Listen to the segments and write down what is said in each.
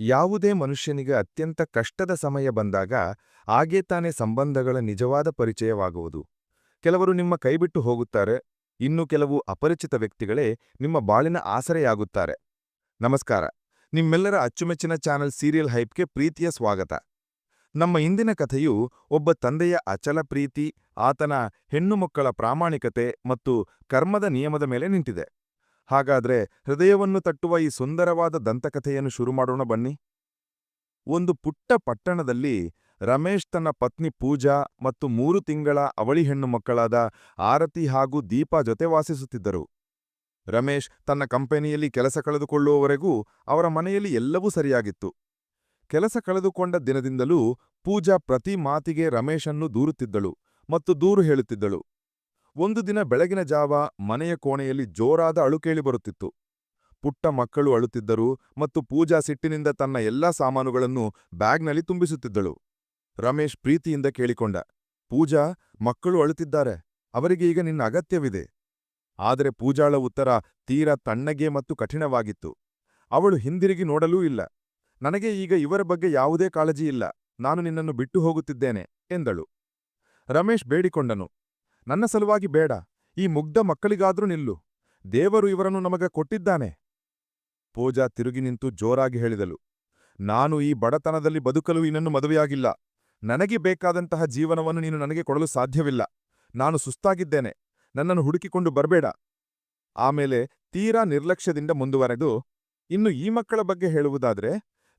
ಯಾವುದೇ ಮನುಷ್ಯನಿಗೆ ಅತ್ಯಂತ ಕಷ್ಟದ ಸಮಯ ಬಂದಾಗ ಆಗೇ ತಾನೇ ಸಂಬಂಧಗಳ ನಿಜವಾದ ಪರಿಚಯವಾಗುವುದು. ಕೆಲವರು ನಿಮ್ಮ ಕೈಬಿಟ್ಟು ಹೋಗುತ್ತಾರೆ, ಇನ್ನು ಕೆಲವು ಅಪರಿಚಿತ ವ್ಯಕ್ತಿಗಳೇ ನಿಮ್ಮ ಬಾಳಿನ ಆಸರೆಯಾಗುತ್ತಾರೆ. ನಮಸ್ಕಾರ, ನಿಮ್ಮೆಲ್ಲರ ಅಚ್ಚುಮೆಚ್ಚಿನ ಚಾನೆಲ್ ಸೀರಿಯಲ್ ಹೈಪ್ಗೆ ಪ್ರೀತಿಯ ಸ್ವಾಗತ. ನಮ್ಮ ಇಂದಿನ ಕಥೆಯು ಒಬ್ಬ ತಂದೆಯ ಅಚಲ ಪ್ರೀತಿ, ಆತನ ಹೆಣ್ಣುಮಕ್ಕಳ ಪ್ರಾಮಾಣಿಕತೆ ಮತ್ತು ಕರ್ಮದ ನಿಯಮದ ಮೇಲೆ ನಿಂತಿದೆ. ಹಾಗಾದ್ರೆ ಹೃದಯವನ್ನು ತಟ್ಟುವ ಈ ಸುಂದರವಾದ ದಂತಕಥೆಯನ್ನು ಶುರು ಮಾಡೋಣ ಬನ್ನಿ. ಒಂದು ಪುಟ್ಟ ಪಟ್ಟಣದಲ್ಲಿ ರಮೇಶ್ ತನ್ನ ಪತ್ನಿ ಪೂಜಾ ಮತ್ತು ಮೂರು ತಿಂಗಳ ಅವಳಿ ಹೆಣ್ಣು ಮಕ್ಕಳಾದ ಆರತಿ ಹಾಗೂ ದೀಪಾ ಜೊತೆ ವಾಸಿಸುತ್ತಿದ್ದರು. ರಮೇಶ್ ತನ್ನ ಕಂಪನಿಯಲ್ಲಿ ಕೆಲಸ ಕಳೆದುಕೊಳ್ಳುವವರೆಗೂ ಅವರ ಮನೆಯಲ್ಲಿ ಎಲ್ಲವೂ ಸರಿಯಾಗಿತ್ತು. ಕೆಲಸ ಕಳೆದುಕೊಂಡ ದಿನದಿಂದಲೂ ಪೂಜಾ ಪ್ರತಿ ಮಾತಿಗೆ ರಮೇಶನ್ನು ದೂರುತ್ತಿದ್ದಳು ಮತ್ತು ದೂರು ಹೇಳುತ್ತಿದ್ದಳು. ಒಂದು ದಿನ ಬೆಳಗಿನ ಜಾವ ಮನೆಯ ಕೋಣೆಯಲ್ಲಿ ಜೋರಾದ ಅಳು ಕೇಳಿಬರುತ್ತಿತ್ತು ಪುಟ್ಟ ಮಕ್ಕಳು ಅಳುತ್ತಿದ್ದರು ಮತ್ತು ಪೂಜಾ ಸಿಟ್ಟಿನಿಂದ ತನ್ನ ಎಲ್ಲಾ ಸಾಮಾನುಗಳನ್ನು ಬ್ಯಾಗ್ನಲ್ಲಿ ತುಂಬಿಸುತ್ತಿದ್ದಳು. ರಮೇಶ್ ಪ್ರೀತಿಯಿಂದ ಕೇಳಿಕೊಂಡ, ಪೂಜಾ, ಮಕ್ಕಳು ಅಳುತ್ತಿದ್ದಾರೆ. ಅವರಿಗೆ ಈಗ ನಿನ್ನ ಅಗತ್ಯವಿದೆ. ಆದರೆ ಪೂಜಾಳ ಉತ್ತರ ತೀರಾ ತಣ್ಣಗೆ ಮತ್ತು ಕಠಿಣವಾಗಿತ್ತು. ಅವಳು ಹಿಂದಿರುಗಿ ನೋಡಲೂ ಇಲ್ಲ. ನನಗೆ ಈಗ ಇವರ ಬಗ್ಗೆ ಯಾವುದೇ ಕಾಳಜಿ ಇಲ್ಲ. ನಾನು ನಿನ್ನನ್ನು ಬಿಟ್ಟು ಹೋಗುತ್ತಿದ್ದೇನೆ, ಎಂದಳು. ರಮೇಶ್ ಬೇಡಿಕೊಂಡನು. ನನ್ನ ಸಲುವಾಗಿ ಬೇಡ. ಈ ಮುಗ್ಧ ಮಕ್ಕಳಿಗಾದ್ರೂ ನಿಲ್ಲು. ದೇವರು ಇವರನ್ನು ನಮಗ ಕೊಟ್ಟಿದ್ದಾನೆ. ಪೂಜಾ ತಿರುಗಿ ನಿಂತು ಜೋರಾಗಿ ಹೇಳಿದಳು. ನಾನು ಈ ಬಡತನದಲ್ಲಿ ಬದುಕಲು ಇನ್ನನ್ನು ಮದುವೆಯಾಗಿಲ್ಲ. ನನಗೆ ಬೇಕಾದಂತಹ ಜೀವನವನ್ನು ನೀನು ನನಗೆ ಕೊಡಲು ಸಾಧ್ಯವಿಲ್ಲ. ನಾನು ಸುಸ್ತಾಗಿದ್ದೇನೆ. ನನ್ನನ್ನು ಹುಡುಕಿಕೊಂಡು ಬರಬೇಡ. ಆಮೇಲೆ ತೀರಾ ನಿರ್ಲಕ್ಷ್ಯದಿಂದ ಮುಂದುವರೆದು, ಇನ್ನು ಈ ಮಕ್ಕಳ ಬಗ್ಗೆ ಹೇಳುವುದಾದ್ರೆ,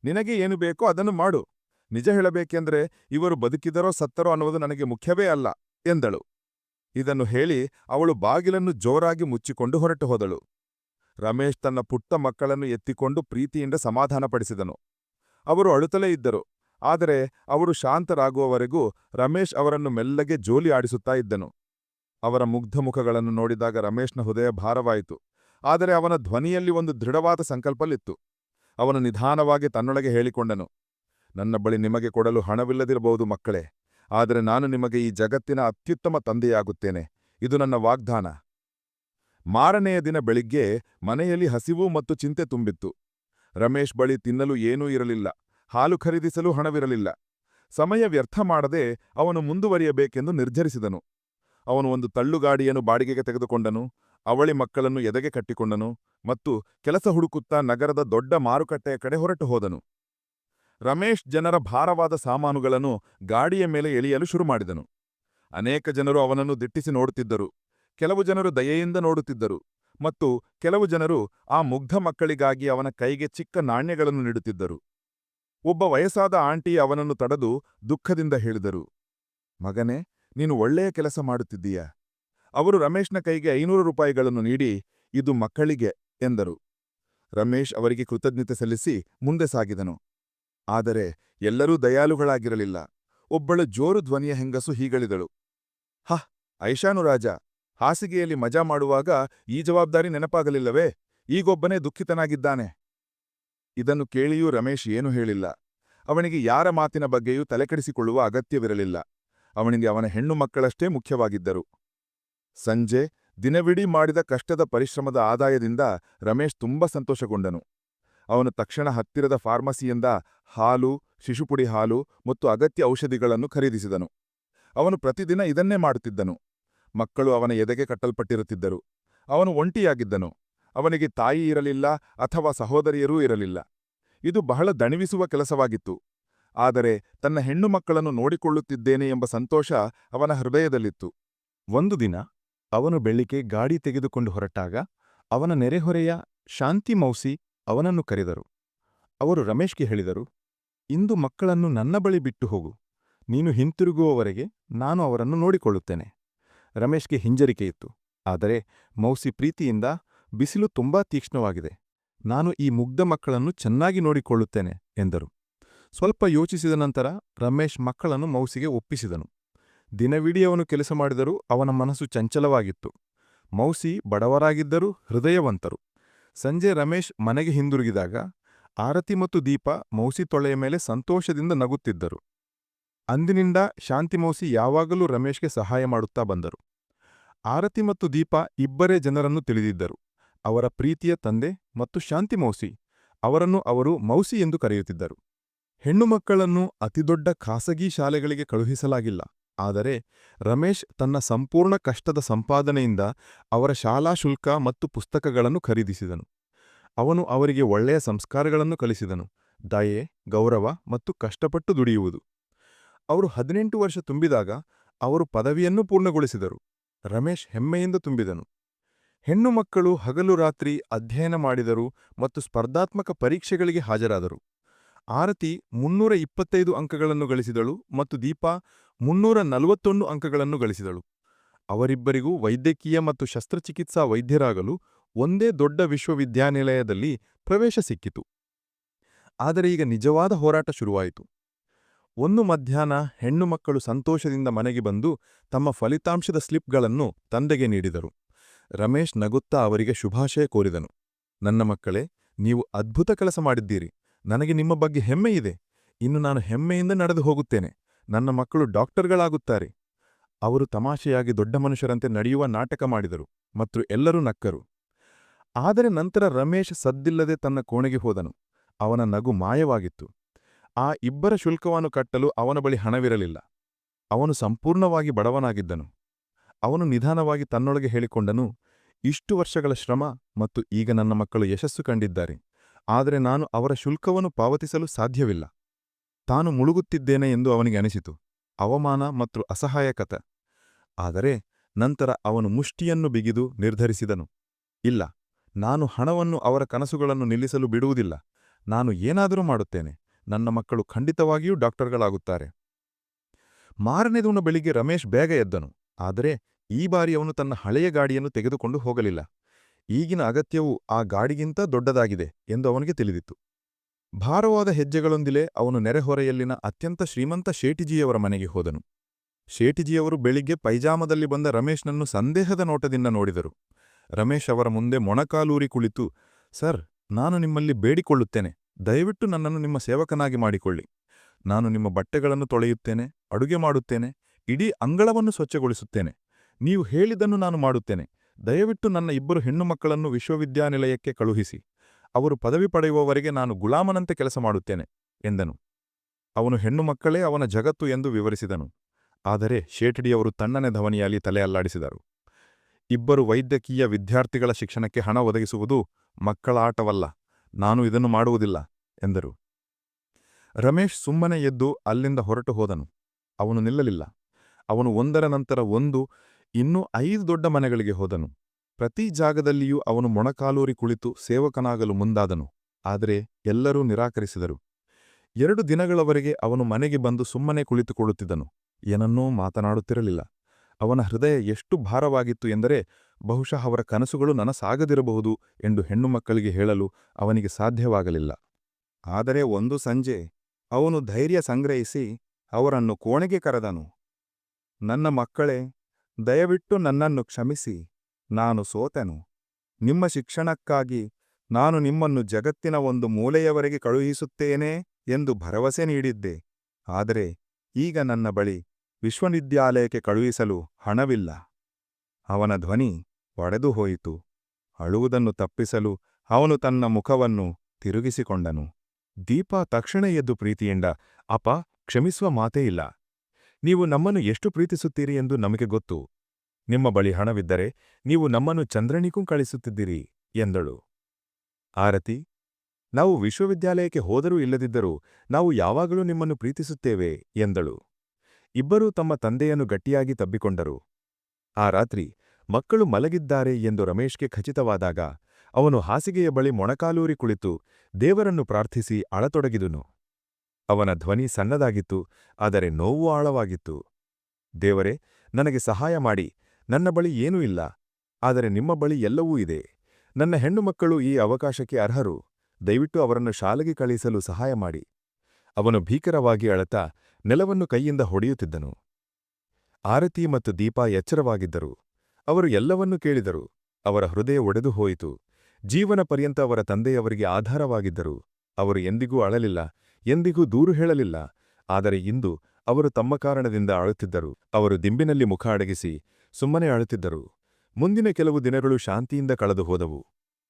ನಿನಗೆ ಏನು ಬೇಕೋ ಅದನ್ನು ಮಾಡು. ನಿಜ ಹೇಳಬೇಕೆಂದರೆ, ಇವರು ಬದುಕಿದರೋ ಸತ್ತರೋ ಅನ್ನುವುದು ನನಗೆ ಮುಖ್ಯವೇ ಅಲ್ಲ, ಎಂದಳು. ಇದನ್ನು ಹೇಳಿ ಅವಳು ಬಾಗಿಲನ್ನು ಜೋರಾಗಿ ಮುಚ್ಚಿಕೊಂಡು ಹೊರಟು ಹೋದಳು. ರಮೇಶ್ ತನ್ನ ಪುಟ್ಟ ಮಕ್ಕಳನ್ನು ಎತ್ತಿಕೊಂಡು ಪ್ರೀತಿಯಿಂದ ಸಮಾಧಾನಪಡಿಸಿದನು. ಅವರು ಅಳುತ್ತಲೇ ಇದ್ದರು. ಆದರೆ ಅವರು ಶಾಂತರಾಗುವವರೆಗೂ ರಮೇಶ್ ಅವರನ್ನು ಮೆಲ್ಲಗೆ ಜೋಲಿ ಆಡಿಸುತ್ತಾ ಇದ್ದನು. ಅವರ ಮುಗ್ಧ ಮುಖಗಳನ್ನು ನೋಡಿದಾಗ ರಮೇಶ್ನ ಹೃದಯ ಭಾರವಾಯಿತು. ಆದರೆ ಅವನ ಧ್ವನಿಯಲ್ಲಿ ಒಂದು ದೃಢವಾದ ಸಂಕಲ್ಪಲಿತ್ತು ಅವನು ನಿಧಾನವಾಗಿ ತನ್ನೊಳಗೆ ಹೇಳಿಕೊಂಡನು. ನನ್ನ ಬಳಿ ನಿಮಗೆ ಕೊಡಲು ಹಣವಿಲ್ಲದಿರಬಹುದು ಮಕ್ಕಳೇ. ಆದರೆ ನಾನು ನಿಮಗೆ ಈ ಜಗತ್ತಿನ ಅತ್ಯುತ್ತಮ ತಂದೆಯಾಗುತ್ತೇನೆ. ಇದು ನನ್ನ ವಾಗ್ದಾನ. ಮಾರನೆಯ ದಿನ ಬೆಳಿಗ್ಗೆ ಮನೆಯಲ್ಲಿ ಹಸಿವು ಮತ್ತು ಚಿಂತೆ ತುಂಬಿತ್ತು. ರಮೇಶ್ ಬಳಿ ತಿನ್ನಲು ಏನೂ ಇರಲಿಲ್ಲ. ಹಾಲು ಖರೀದಿಸಲು ಹಣವಿರಲಿಲ್ಲ. ಸಮಯ ವ್ಯರ್ಥ ಮಾಡದೆ ಅವನು ಮುಂದುವರಿಯಬೇಕೆಂದು ನಿರ್ಧರಿಸಿದನು. ಅವನು ಒಂದು ತಳ್ಳುಗಾಡಿಯನ್ನು ಬಾಡಿಗೆಗೆ ತೆಗೆದುಕೊಂಡನು. ಅವಳಿ ಮಕ್ಕಳನ್ನು ಎದೆಗೆ ಕಟ್ಟಿಕೊಂಡನು ಮತ್ತು ಕೆಲಸ ಹುಡುಕುತ್ತಾ ನಗರದ ದೊಡ್ಡ ಮಾರುಕಟ್ಟೆಯ ಕಡೆ ಹೊರಟು ಹೋದನು. ರಮೇಶ್ ಜನರ ಭಾರವಾದ ಸಾಮಾನುಗಳನ್ನು ಗಾಡಿಯ ಮೇಲೆ ಎಳೆಯಲು ಶುರುಮಾಡಿದನು ಅನೇಕ ಜನರು ಅವನನ್ನು ದಿಟ್ಟಿಸಿ ನೋಡುತ್ತಿದ್ದರು. ಕೆಲವು ಜನರು ದಯೆಯಿಂದ ನೋಡುತ್ತಿದ್ದರು ಮತ್ತು ಕೆಲವು ಜನರು ಆ ಮುಗ್ಧ ಮಕ್ಕಳಿಗಾಗಿ ಅವನ ಕೈಗೆ ಚಿಕ್ಕ ನಾಣ್ಯಗಳನ್ನು ನೀಡುತ್ತಿದ್ದರು. ಒಬ್ಬ ವಯಸ್ಸಾದ ಆಂಟಿ ಅವನನ್ನು ತಡೆದು ದುಃಖದಿಂದ ಹೇಳಿದರು, ಮಗನೇ, ನೀನು ಒಳ್ಳೆಯ ಕೆಲಸ ಮಾಡುತ್ತಿದ್ದೀಯ? ಅವರು ರಮೇಶ್ನ ಕೈಗೆ ಐನೂರು ರೂಪಾಯಿಗಳನ್ನು ನೀಡಿ, ಇದು ಮಕ್ಕಳಿಗೆ ಎಂದರು. ರಮೇಶ್ ಅವರಿಗೆ ಕೃತಜ್ಞತೆ ಸಲ್ಲಿಸಿ ಮುಂದೆ ಸಾಗಿದನು. ಆದರೆ ಎಲ್ಲರೂ ದಯಾಳುಗಳಾಗಿರಲಿಲ್ಲ. ಒಬ್ಬಳ ಜೋರು ಧ್ವನಿಯ ಹೆಂಗಸು ಹೀಗಳಿದಳು. ಹಃ ಐಶಾನುರಾಜ ಹಾಸಿಗೆಯಲ್ಲಿ ಮಜಾ ಮಾಡುವಾಗ ಈ ಜವಾಬ್ದಾರಿ ನೆನಪಾಗಲಿಲ್ಲವೇ? ಈಗೊಬ್ಬನೇ ದುಃಖಿತನಾಗಿದ್ದಾನೆ. ಇದನ್ನು ಕೇಳಿಯೂ ರಮೇಶ್ ಏನೂ ಹೇಳಿಲ್ಲ. ಅವನಿಗೆ ಯಾರ ಮಾತಿನ ಬಗ್ಗೆಯೂ ತಲೆಕೆಡಿಸಿಕೊಳ್ಳುವ ಅಗತ್ಯವಿರಲಿಲ್ಲ. ಅವನಿಗೆ ಅವನ ಹೆಣ್ಣು ಮಕ್ಕಳಷ್ಟೇ ಮುಖ್ಯವಾಗಿದ್ದರು. ಸಂಜೆ ದಿನವಿಡೀ ಮಾಡಿದ ಕಷ್ಟದ ಪರಿಶ್ರಮದ ಆದಾಯದಿಂದ ರಮೇಶ್ ತುಂಬ ಸಂತೋಷಗೊಂಡನು. ಅವನು ತಕ್ಷಣ ಹತ್ತಿರದ ಫಾರ್ಮಸಿಯಿಂದ ಹಾಲು, ಶಿಶುಪುಡಿ ಹಾಲು ಮತ್ತು ಅಗತ್ಯ ಔಷಧಿಗಳನ್ನು ಖರೀದಿಸಿದನು. ಅವನು ಪ್ರತಿದಿನ ಇದನ್ನೇ ಮಾಡುತ್ತಿದ್ದನು. ಮಕ್ಕಳು ಅವನ ಎದೆಗೆ ಕಟ್ಟಲ್ಪಟ್ಟಿರುತ್ತಿದ್ದರು. ಅವನು ಒಂಟಿಯಾಗಿದ್ದನು. ಅವನಿಗೆ ತಾಯಿ ಇರಲಿಲ್ಲ ಅಥವಾ ಸಹೋದರಿಯರೂ ಇರಲಿಲ್ಲ. ಇದು ಬಹಳ ದಣಿವಿಸುವ ಕೆಲಸವಾಗಿತ್ತು. ಆದರೆ ತನ್ನ ಹೆಣ್ಣು ಮಕ್ಕಳನ್ನು ನೋಡಿಕೊಳ್ಳುತ್ತಿದ್ದೇನೆ ಎಂಬ ಸಂತೋಷ ಅವನ ಹೃದಯದಲ್ಲಿತ್ತು. ಒಂದು ದಿನ ಅವನು ಬೆಳಿಗ್ಗೆ ಗಾಡಿ ತೆಗೆದುಕೊಂಡು ಹೊರಟಾಗ ಅವನ ನೆರೆಹೊರೆಯ ಶಾಂತಿ ಮೌಸಿ ಅವನನ್ನು ಕರೆದರು. ಅವರು ರಮೇಶ್ಗೆ ಹೇಳಿದರು, ಇಂದು ಮಕ್ಕಳನ್ನು ನನ್ನ ಬಳಿ ಬಿಟ್ಟು ಹೋಗು. ನೀನು ಹಿಂತಿರುಗುವವರೆಗೆ ನಾನು ಅವರನ್ನು ನೋಡಿಕೊಳ್ಳುತ್ತೇನೆ. ರಮೇಶ್ಗೆ ಹಿಂಜರಿಕೆಯಿತ್ತು ಆದರೆ ಮೌಸಿ ಪ್ರೀತಿಯಿಂದ, ಬಿಸಿಲು ತುಂಬಾ ತೀಕ್ಷ್ಣವಾಗಿದೆ. ನಾನು ಈ ಮುಗ್ಧ ಮಕ್ಕಳನ್ನು ಚೆನ್ನಾಗಿ ನೋಡಿಕೊಳ್ಳುತ್ತೇನೆ, ಎಂದರು. ಸ್ವಲ್ಪ ಯೋಚಿಸಿದ ನಂತರ ರಮೇಶ್ ಮಕ್ಕಳನ್ನು ಮೌಸಿಗೆ ಒಪ್ಪಿಸಿದನು. ದಿನವಿಡೀ ಅವನು ಕೆಲಸ ಮಾಡಿದರೂ ಅವನ ಮನಸ್ಸು ಚಂಚಲವಾಗಿತ್ತು. ಮೌಸಿ ಬಡವರಾಗಿದ್ದರೂ ಹೃದಯವಂತರು. ಸಂಜೆ ರಮೇಶ್ ಮನೆಗೆ ಹಿಂದಿರುಗಿದಾಗ, ಆರತಿ ಮತ್ತು ದೀಪ ಮೌಸಿ ತೊಳೆಯ ಮೇಲೆ ಸಂತೋಷದಿಂದ ನಗುತ್ತಿದ್ದರು. ಅಂದಿನಿಂದ ಶಾಂತಿ ಮೌಸಿ ಯಾವಾಗಲೂ ರಮೇಶ್ಗೆ ಸಹಾಯ ಮಾಡುತ್ತಾ ಬಂದರು. ಆರತಿ ಮತ್ತು ದೀಪ ಇಬ್ಬರೇ ಜನರನ್ನು ತಿಳಿದಿದ್ದರು. ಅವರ ಪ್ರೀತಿಯ ತಂದೆ ಮತ್ತು ಶಾಂತಿ ಮೌಸಿ, ಅವರನ್ನು ಅವರು ಮೌಸಿ ಎಂದು ಕರೆಯುತ್ತಿದ್ದರು. ಹೆಣ್ಣು ಮಕ್ಕಳನ್ನು ಅತಿದೊಡ್ಡ ಖಾಸಗಿ ಶಾಲೆಗಳಿಗೆ ಕಳುಹಿಸಲಾಗಿಲ್ಲ. ಆದರೆ ರಮೇಶ್ ತನ್ನ ಸಂಪೂರ್ಣ ಕಷ್ಟದ ಸಂಪಾದನೆಯಿಂದ ಅವರ ಶಾಲಾ ಶುಲ್ಕ ಮತ್ತು ಪುಸ್ತಕಗಳನ್ನು ಖರೀದಿಸಿದನು. ಅವನು ಅವರಿಗೆ ಒಳ್ಳೆಯ ಸಂಸ್ಕಾರಗಳನ್ನು ಕಲಿಸಿದನು. ದಯೆ, ಗೌರವ ಮತ್ತು ಕಷ್ಟಪಟ್ಟು ದುಡಿಯುವುದು. ಅವರು ಹದಿನೆಂಟು ವರ್ಷ ತುಂಬಿದಾಗ ಅವರು ಪದವಿಯನ್ನು ಪೂರ್ಣಗೊಳಿಸಿದರು. ರಮೇಶ್ ಹೆಮ್ಮೆಯಿಂದ ತುಂಬಿದನು. ಹೆಣ್ಣು ಮಕ್ಕಳು ಹಗಲು ರಾತ್ರಿ ಅಧ್ಯಯನ ಮಾಡಿದರು ಮತ್ತು ಸ್ಪರ್ಧಾತ್ಮಕ ಪರೀಕ್ಷೆಗಳಿಗೆ ಹಾಜರಾದರು. ಆರತಿ ಮುನ್ನೂರ ಇಪ್ಪತ್ತೈದು ಅಂಕಗಳನ್ನು ಗಳಿಸಿದಳು ಮತ್ತು ದೀಪಾ ಮುನ್ನೂರ ನಲವತ್ತೊಂದು ಅಂಕಗಳನ್ನು ಗಳಿಸಿದಳು. ಅವರಿಬ್ಬರಿಗೂ ವೈದ್ಯಕೀಯ ಮತ್ತು ಶಸ್ತ್ರಚಿಕಿತ್ಸಾ ವೈದ್ಯರಾಗಲು ಒಂದೇ ದೊಡ್ಡ ವಿಶ್ವವಿದ್ಯಾನಿಲಯದಲ್ಲಿ ಪ್ರವೇಶ ಸಿಕ್ಕಿತು. ಆದರೆ ಈಗ ನಿಜವಾದ ಹೋರಾಟ ಶುರುವಾಯಿತು. ಒಂದು ಮಧ್ಯಾಹ್ನ ಹೆಣ್ಣು ಮಕ್ಕಳು ಸಂತೋಷದಿಂದ ಮನೆಗೆ ಬಂದು ತಮ್ಮ ಫಲಿತಾಂಶದ ಸ್ಲಿಪ್ಗಳನ್ನು ತಂದೆಗೆ ನೀಡಿದರು. ರಮೇಶ್ ನಗುತ್ತಾ ಅವರಿಗೆ ಶುಭಾಶಯ ಕೋರಿದನು. ನನ್ನ ಮಕ್ಕಳೇ, ನೀವು ಅದ್ಭುತ ಕೆಲಸ ಮಾಡಿದ್ದೀರಿ. ನನಗೆ ನಿಮ್ಮ ಬಗ್ಗೆ ಹೆಮ್ಮೆ ಇದೆ. ಇನ್ನು ನಾನು ಹೆಮ್ಮೆಯಿಂದ ನಡೆದು ಹೋಗುತ್ತೇನೆ. ನನ್ನ ಮಕ್ಕಳು ಡಾಕ್ಟರ್ಗಳಾಗುತ್ತಾರೆ. ಅವರು ತಮಾಷೆಯಾಗಿ ದೊಡ್ಡ ಮನುಷ್ಯರಂತೆ ನಡೆಯುವ ನಾಟಕ ಮಾಡಿದರು ಮತ್ತು ಎಲ್ಲರೂ ನಕ್ಕರು. ಆದರೆ ನಂತರ ರಮೇಶ್ ಸದ್ದಿಲ್ಲದೆ ತನ್ನ ಕೋಣೆಗೆ ಹೋದನು. ಅವನ ನಗು ಮಾಯವಾಗಿತ್ತು. ಆ ಇಬ್ಬರ ಶುಲ್ಕವನ್ನು ಕಟ್ಟಲು ಅವನ ಬಳಿ ಹಣವಿರಲಿಲ್ಲ. ಅವನು ಸಂಪೂರ್ಣವಾಗಿ ಬಡವನಾಗಿದ್ದನು. ಅವನು ನಿಧಾನವಾಗಿ ತನ್ನೊಳಗೆ ಹೇಳಿಕೊಂಡನು, ಇಷ್ಟು ವರ್ಷಗಳ ಶ್ರಮ ಮತ್ತು ಈಗ ನನ್ನ ಮಕ್ಕಳು ಯಶಸ್ಸು ಕಂಡಿದ್ದಾರೆ. ಆದರೆ ನಾನು ಅವರ ಶುಲ್ಕವನ್ನು ಪಾವತಿಸಲು ಸಾಧ್ಯವಿಲ್ಲ. ತಾನು ಮುಳುಗುತ್ತಿದ್ದೇನೆ ಎಂದು ಅವನಿಗೆ ಅನಿಸಿತು. ಅವಮಾನ ಮತ್ತು ಅಸಹಾಯಕತ. ಆದರೆ ನಂತರ ಅವನು ಮುಷ್ಟಿಯನ್ನು ಬಿಗಿದು ನಿರ್ಧರಿಸಿದನು. ಇಲ್ಲ, ನಾನು ಹಣವನ್ನು ಅವರ ಕನಸುಗಳನ್ನು ನಿಲ್ಲಿಸಲು ಬಿಡುವುದಿಲ್ಲ. ನಾನು ಏನಾದರೂ ಮಾಡುತ್ತೇನೆ. ನನ್ನ ಮಕ್ಕಳು ಖಂಡಿತವಾಗಿಯೂ ಡಾಕ್ಟರ್ಗಳಾಗುತ್ತಾರೆ. ಮಾರನೇ ಬೆಳಿಗ್ಗೆ ರಮೇಶ್ ಬೇಗ ಎದ್ದನು. ಆದರೆ ಈ ಬಾರಿ ಅವನು ತನ್ನ ಹಳೆಯ ಗಾಡಿಯನ್ನು ತೆಗೆದುಕೊಂಡು ಹೋಗಲಿಲ್ಲ. ಈಗಿನ ಅಗತ್ಯವು ಆ ಗಾಡಿಗಿಂತ ದೊಡ್ಡದಾಗಿದೆ ಎಂದು ಅವನಿಗೆ ತಿಳಿದಿತ್ತು. ಭಾರವಾದ ಹೆಜ್ಜೆಗಳೊಂದಿಲೆ ಅವನು ನೆರೆಹೊರೆಯಲ್ಲಿನ ಅತ್ಯಂತ ಶ್ರೀಮಂತ ಶೇಟಿಜಿಯವರ ಮನೆಗೆ ಹೋದನು. ಶೇಟಿಜಿಯವರು ಬೆಳಿಗ್ಗೆ ಪೈಜಾಮದಲ್ಲಿ ಬಂದ ರಮೇಶ್ನನ್ನು ಸಂದೇಹದ ನೋಟದಿಂದ ನೋಡಿದರು. ರಮೇಶ್ ಅವರ ಮುಂದೆ ಮೊಣಕಾಲೂರಿ ಕುಳಿತು, ಸರ್, ನಾನು ನಿಮ್ಮಲ್ಲಿ ಬೇಡಿಕೊಳ್ಳುತ್ತೇನೆ. ದಯವಿಟ್ಟು ನನ್ನನ್ನು ನಿಮ್ಮ ಸೇವಕನಾಗಿ ಮಾಡಿಕೊಳ್ಳಿ. ನಾನು ನಿಮ್ಮ ಬಟ್ಟೆಗಳನ್ನು ತೊಳೆಯುತ್ತೇನೆ, ಅಡುಗೆ ಮಾಡುತ್ತೇನೆ, ಇಡೀ ಅಂಗಳವನ್ನು ಸ್ವಚ್ಛಗೊಳಿಸುತ್ತೇನೆ. ನೀವು ಹೇಳಿದನ್ನು ನಾನು ಮಾಡುತ್ತೇನೆ. ದಯವಿಟ್ಟು ನನ್ನ ಇಬ್ಬರು ಹೆಣ್ಣು ಮಕ್ಕಳನ್ನು ವಿಶ್ವವಿದ್ಯಾನಿಲಯಕ್ಕೆ ಕಳುಹಿಸಿ. ಅವರು ಪದವಿ ಪಡೆಯುವವರೆಗೆ ನಾನು ಗುಲಾಮನಂತೆ ಕೆಲಸ ಮಾಡುತ್ತೇನೆ, ಎಂದನು. ಅವನು ಹೆಣ್ಣು ಮಕ್ಕಳೇ ಅವನ ಜಗತ್ತು ಎಂದು ವಿವರಿಸಿದನು. ಆದರೆ ಶೇಠಡಿಯವರು ತಣ್ಣನೆ ಧವನಿಯಲ್ಲಿ ತಲೆ ಅಲ್ಲಾಡಿಸಿದರು. ಇಬ್ಬರು ವೈದ್ಯಕೀಯ ವಿದ್ಯಾರ್ಥಿಗಳ ಶಿಕ್ಷಣಕ್ಕೆ ಹಣ ಒದಗಿಸುವುದು ಮಕ್ಕಳ ಆಟವಲ್ಲ ನಾನು ಇದನ್ನು ಮಾಡುವುದಿಲ್ಲ, ಎಂದರು. ರಮೇಶ್ ಸುಮ್ಮನೆ ಎದ್ದು ಅಲ್ಲಿಂದ ಹೊರಟು ಹೋದನು. ಅವನು ನಿಲ್ಲಲಿಲ್ಲ. ಅವನು ಒಂದರ ನಂತರ ಒಂದು ಇನ್ನೂ ಐದು ದೊಡ್ಡ ಮನೆಗಳಿಗೆ ಹೋದನು. ಪ್ರತಿ ಜಾಗದಲ್ಲಿಯೂ ಅವನು ಮೊಣಕಾಲೂರಿ ಕುಳಿತು ಸೇವಕನಾಗಲು ಮುಂದಾದನು. ಆದರೆ ಎಲ್ಲರೂ ನಿರಾಕರಿಸಿದರು. ಎರಡು ದಿನಗಳವರೆಗೆ ಅವನು ಮನೆಗೆ ಬಂದು ಸುಮ್ಮನೆ ಕುಳಿತುಕೊಳ್ಳುತ್ತಿದ್ದನು. ಏನನ್ನೂ ಮಾತನಾಡುತ್ತಿರಲಿಲ್ಲ. ಅವನ ಹೃದಯ ಎಷ್ಟು ಭಾರವಾಗಿತ್ತು ಎಂದರೆ ಬಹುಶಃ ಅವರ ಕನಸುಗಳು ನನಸಾಗದಿರಬಹುದು ಎಂದು ಹೆಣ್ಣು ಮಕ್ಕಳಿಗೆ ಹೇಳಲು ಅವನಿಗೆ ಸಾಧ್ಯವಾಗಲಿಲ್ಲ. ಆದರೆ ಒಂದು ಸಂಜೆ ಅವನು ಧೈರ್ಯ ಸಂಗ್ರಹಿಸಿ ಅವರನ್ನು ಕೋಣೆಗೆ ಕರೆದನು. ನನ್ನ ಮಕ್ಕಳೇ ದಯವಿಟ್ಟು ನನ್ನನ್ನು ಕ್ಷಮಿಸಿ, ನಾನು ಸೋತೆನು. ನಿಮ್ಮ ಶಿಕ್ಷಣಕ್ಕಾಗಿ ನಾನು ನಿಮ್ಮನ್ನು ಜಗತ್ತಿನ ಒಂದು ಮೂಲೆಯವರೆಗೆ ಕಳುಹಿಸುತ್ತೇನೆ ಎಂದು ಭರವಸೆ ನೀಡಿದ್ದೆ. ಆದರೆ ಈಗ ನನ್ನ ಬಳಿ ವಿಶ್ವವಿದ್ಯಾಲಯಕ್ಕೆ ಕಳುಹಿಸಲು ಹಣವಿಲ್ಲ. ಅವನ ಧ್ವನಿ ಒಡೆದು ಹೋಯಿತು ಅಳುವುದನ್ನು ತಪ್ಪಿಸಲು ಅವನು ತನ್ನ ಮುಖವನ್ನು ತಿರುಗಿಸಿಕೊಂಡನು. ದೀಪ ತಕ್ಷಣ ಎದ್ದು ಪ್ರೀತಿಯಿಂದ ಅಪ ಕ್ಷಮಿಸುವ ಮಾತೇ ಇಲ್ಲ. ನೀವು ನಮ್ಮನ್ನು ಎಷ್ಟು ಪ್ರೀತಿಸುತ್ತೀರಿ ಎಂದು ನಮಗೆ ಗೊತ್ತು. ನಿಮ್ಮ ಬಳಿ ಹಣವಿದ್ದರೆ ನೀವು ನಮ್ಮನ್ನು ಚಂದ್ರನಿಗೂ ಕಳಿಸುತ್ತಿದ್ದೀರಿ, ಎಂದಳು. ಆರತಿ, ನಾವು ವಿಶ್ವವಿದ್ಯಾಲಯಕ್ಕೆ ಹೋದರೂ ಇಲ್ಲದಿದ್ದರೂ ನಾವು ಯಾವಾಗಲೂ ನಿಮ್ಮನ್ನು ಪ್ರೀತಿಸುತ್ತೇವೆ, ಎಂದಳು. ಇಬ್ಬರೂ ತಮ್ಮ ತಂದೆಯನ್ನು ಗಟ್ಟಿಯಾಗಿ ತಬ್ಬಿಕೊಂಡರು. ಆ ರಾತ್ರಿ ಮಕ್ಕಳು ಮಲಗಿದ್ದಾರೆ ಎಂದು ರಮೇಶ್ಗೆ ಖಚಿತವಾದಾಗ ಅವನು ಹಾಸಿಗೆಯ ಬಳಿ ಮೊಣಕಾಲೂರಿ ಕುಳಿತು ದೇವರನ್ನು ಪ್ರಾರ್ಥಿಸಿ ಅಳತೊಡಗಿದನು. ಅವನ ಧ್ವನಿ ಸಣ್ಣದಾಗಿತ್ತು, ಆದರೆ ನೋವು ಆಳವಾಗಿತ್ತು. ದೇವರೇ, ನನಗೆ ಸಹಾಯ ಮಾಡಿ, ನನ್ನ ಬಳಿ ಏನೂ ಇಲ್ಲ, ಆದರೆ ನಿಮ್ಮ ಬಳಿ ಎಲ್ಲವೂ ಇದೆ. ನನ್ನ ಹೆಣ್ಣು ಮಕ್ಕಳು ಈ ಅವಕಾಶಕ್ಕೆ ಅರ್ಹರು, ದಯವಿಟ್ಟು ಅವರನ್ನು ಶಾಲೆಗೆ ಕಳಿಸಲು ಸಹಾಯ ಮಾಡಿ. ಅವನು ಭೀಕರವಾಗಿ ಅಳತಾ ನೆಲವನ್ನು ಕೈಯಿಂದ ಹೊಡೆಯುತ್ತಿದ್ದನು. ಆರತಿ ಮತ್ತು ದೀಪ ಎಚ್ಚರವಾಗಿದ್ದರು. ಅವರು ಎಲ್ಲವನ್ನೂ ಕೇಳಿದರು. ಅವರ ಹೃದಯ ಒಡೆದು ಹೋಯಿತು. ಜೀವನ ಪರ್ಯಂತ ಅವರ ತಂದೆಯವರಿಗೆ ಆಧಾರವಾಗಿದ್ದರು. ಅವರು ಎಂದಿಗೂ ಅಳಲಿಲ್ಲ. ಎಂದಿಗೂ ದೂರು ಹೇಳಲಿಲ್ಲ. ಆದರೆ ಇಂದು ಅವರು ತಮ್ಮ ಕಾರಣದಿಂದ ಅಳುತ್ತಿದ್ದರು. ಅವರು ದಿಂಬಿನಲ್ಲಿ ಮುಖ ಅಡಗಿಸಿ ಸುಮ್ಮನೆ ಅಳುತ್ತಿದ್ದರು. ಮುಂದಿನ ಕೆಲವು ದಿನಗಳು ಶಾಂತಿಯಿಂದ ಕಳೆದು ಹೋದವು.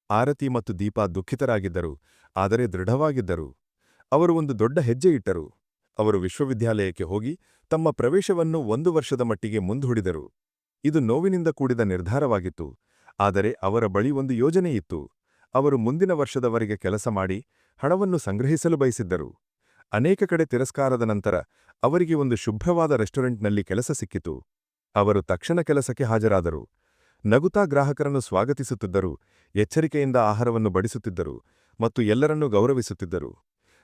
ಆರತಿ ಮತ್ತು ದೀಪಾ ದುಃಖಿತರಾಗಿದ್ದರು, ಆದರೆ ದೃಢವಾಗಿದ್ದರು. ಅವರು ಒಂದು ದೊಡ್ಡ ಹೆಜ್ಜೆ ಇಟ್ಟರು. ಅವರು ವಿಶ್ವವಿದ್ಯಾಲಯಕ್ಕೆ ಹೋಗಿ ತಮ್ಮ ಪ್ರವೇಶವನ್ನು ಒಂದು ವರ್ಷದ ಮಟ್ಟಿಗೆ ಮುಂದೂಡಿದರು. ಇದು ನೋವಿನಿಂದ ಕೂಡಿದ ನಿರ್ಧಾರವಾಗಿತ್ತು, ಆದರೆ ಅವರ ಬಳಿ ಒಂದು ಯೋಜನೆಯಿತ್ತು ಅವರು ಮುಂದಿನ ವರ್ಷದವರೆಗೆ ಕೆಲಸ ಮಾಡಿ ಹಣವನ್ನು ಸಂಗ್ರಹಿಸಲು ಬಯಸಿದ್ದರು. ಅನೇಕ ಕಡೆ ತಿರಸ್ಕಾರದ ನಂತರ ಅವರಿಗೆ ಒಂದು ಶುಭ್ರವಾದ ರೆಸ್ಟೋರೆಂಟ್ನಲ್ಲಿ ಕೆಲಸ ಸಿಕ್ಕಿತು. ಅವರು ತಕ್ಷಣ ಕೆಲಸಕ್ಕೆ ಹಾಜರಾದರು. ನಗುತಾ ಗ್ರಾಹಕರನ್ನು ಸ್ವಾಗತಿಸುತ್ತಿದ್ದರು, ಎಚ್ಚರಿಕೆಯಿಂದ ಆಹಾರವನ್ನು ಬಡಿಸುತ್ತಿದ್ದರು ಮತ್ತು ಎಲ್ಲರನ್ನೂ ಗೌರವಿಸುತ್ತಿದ್ದರು.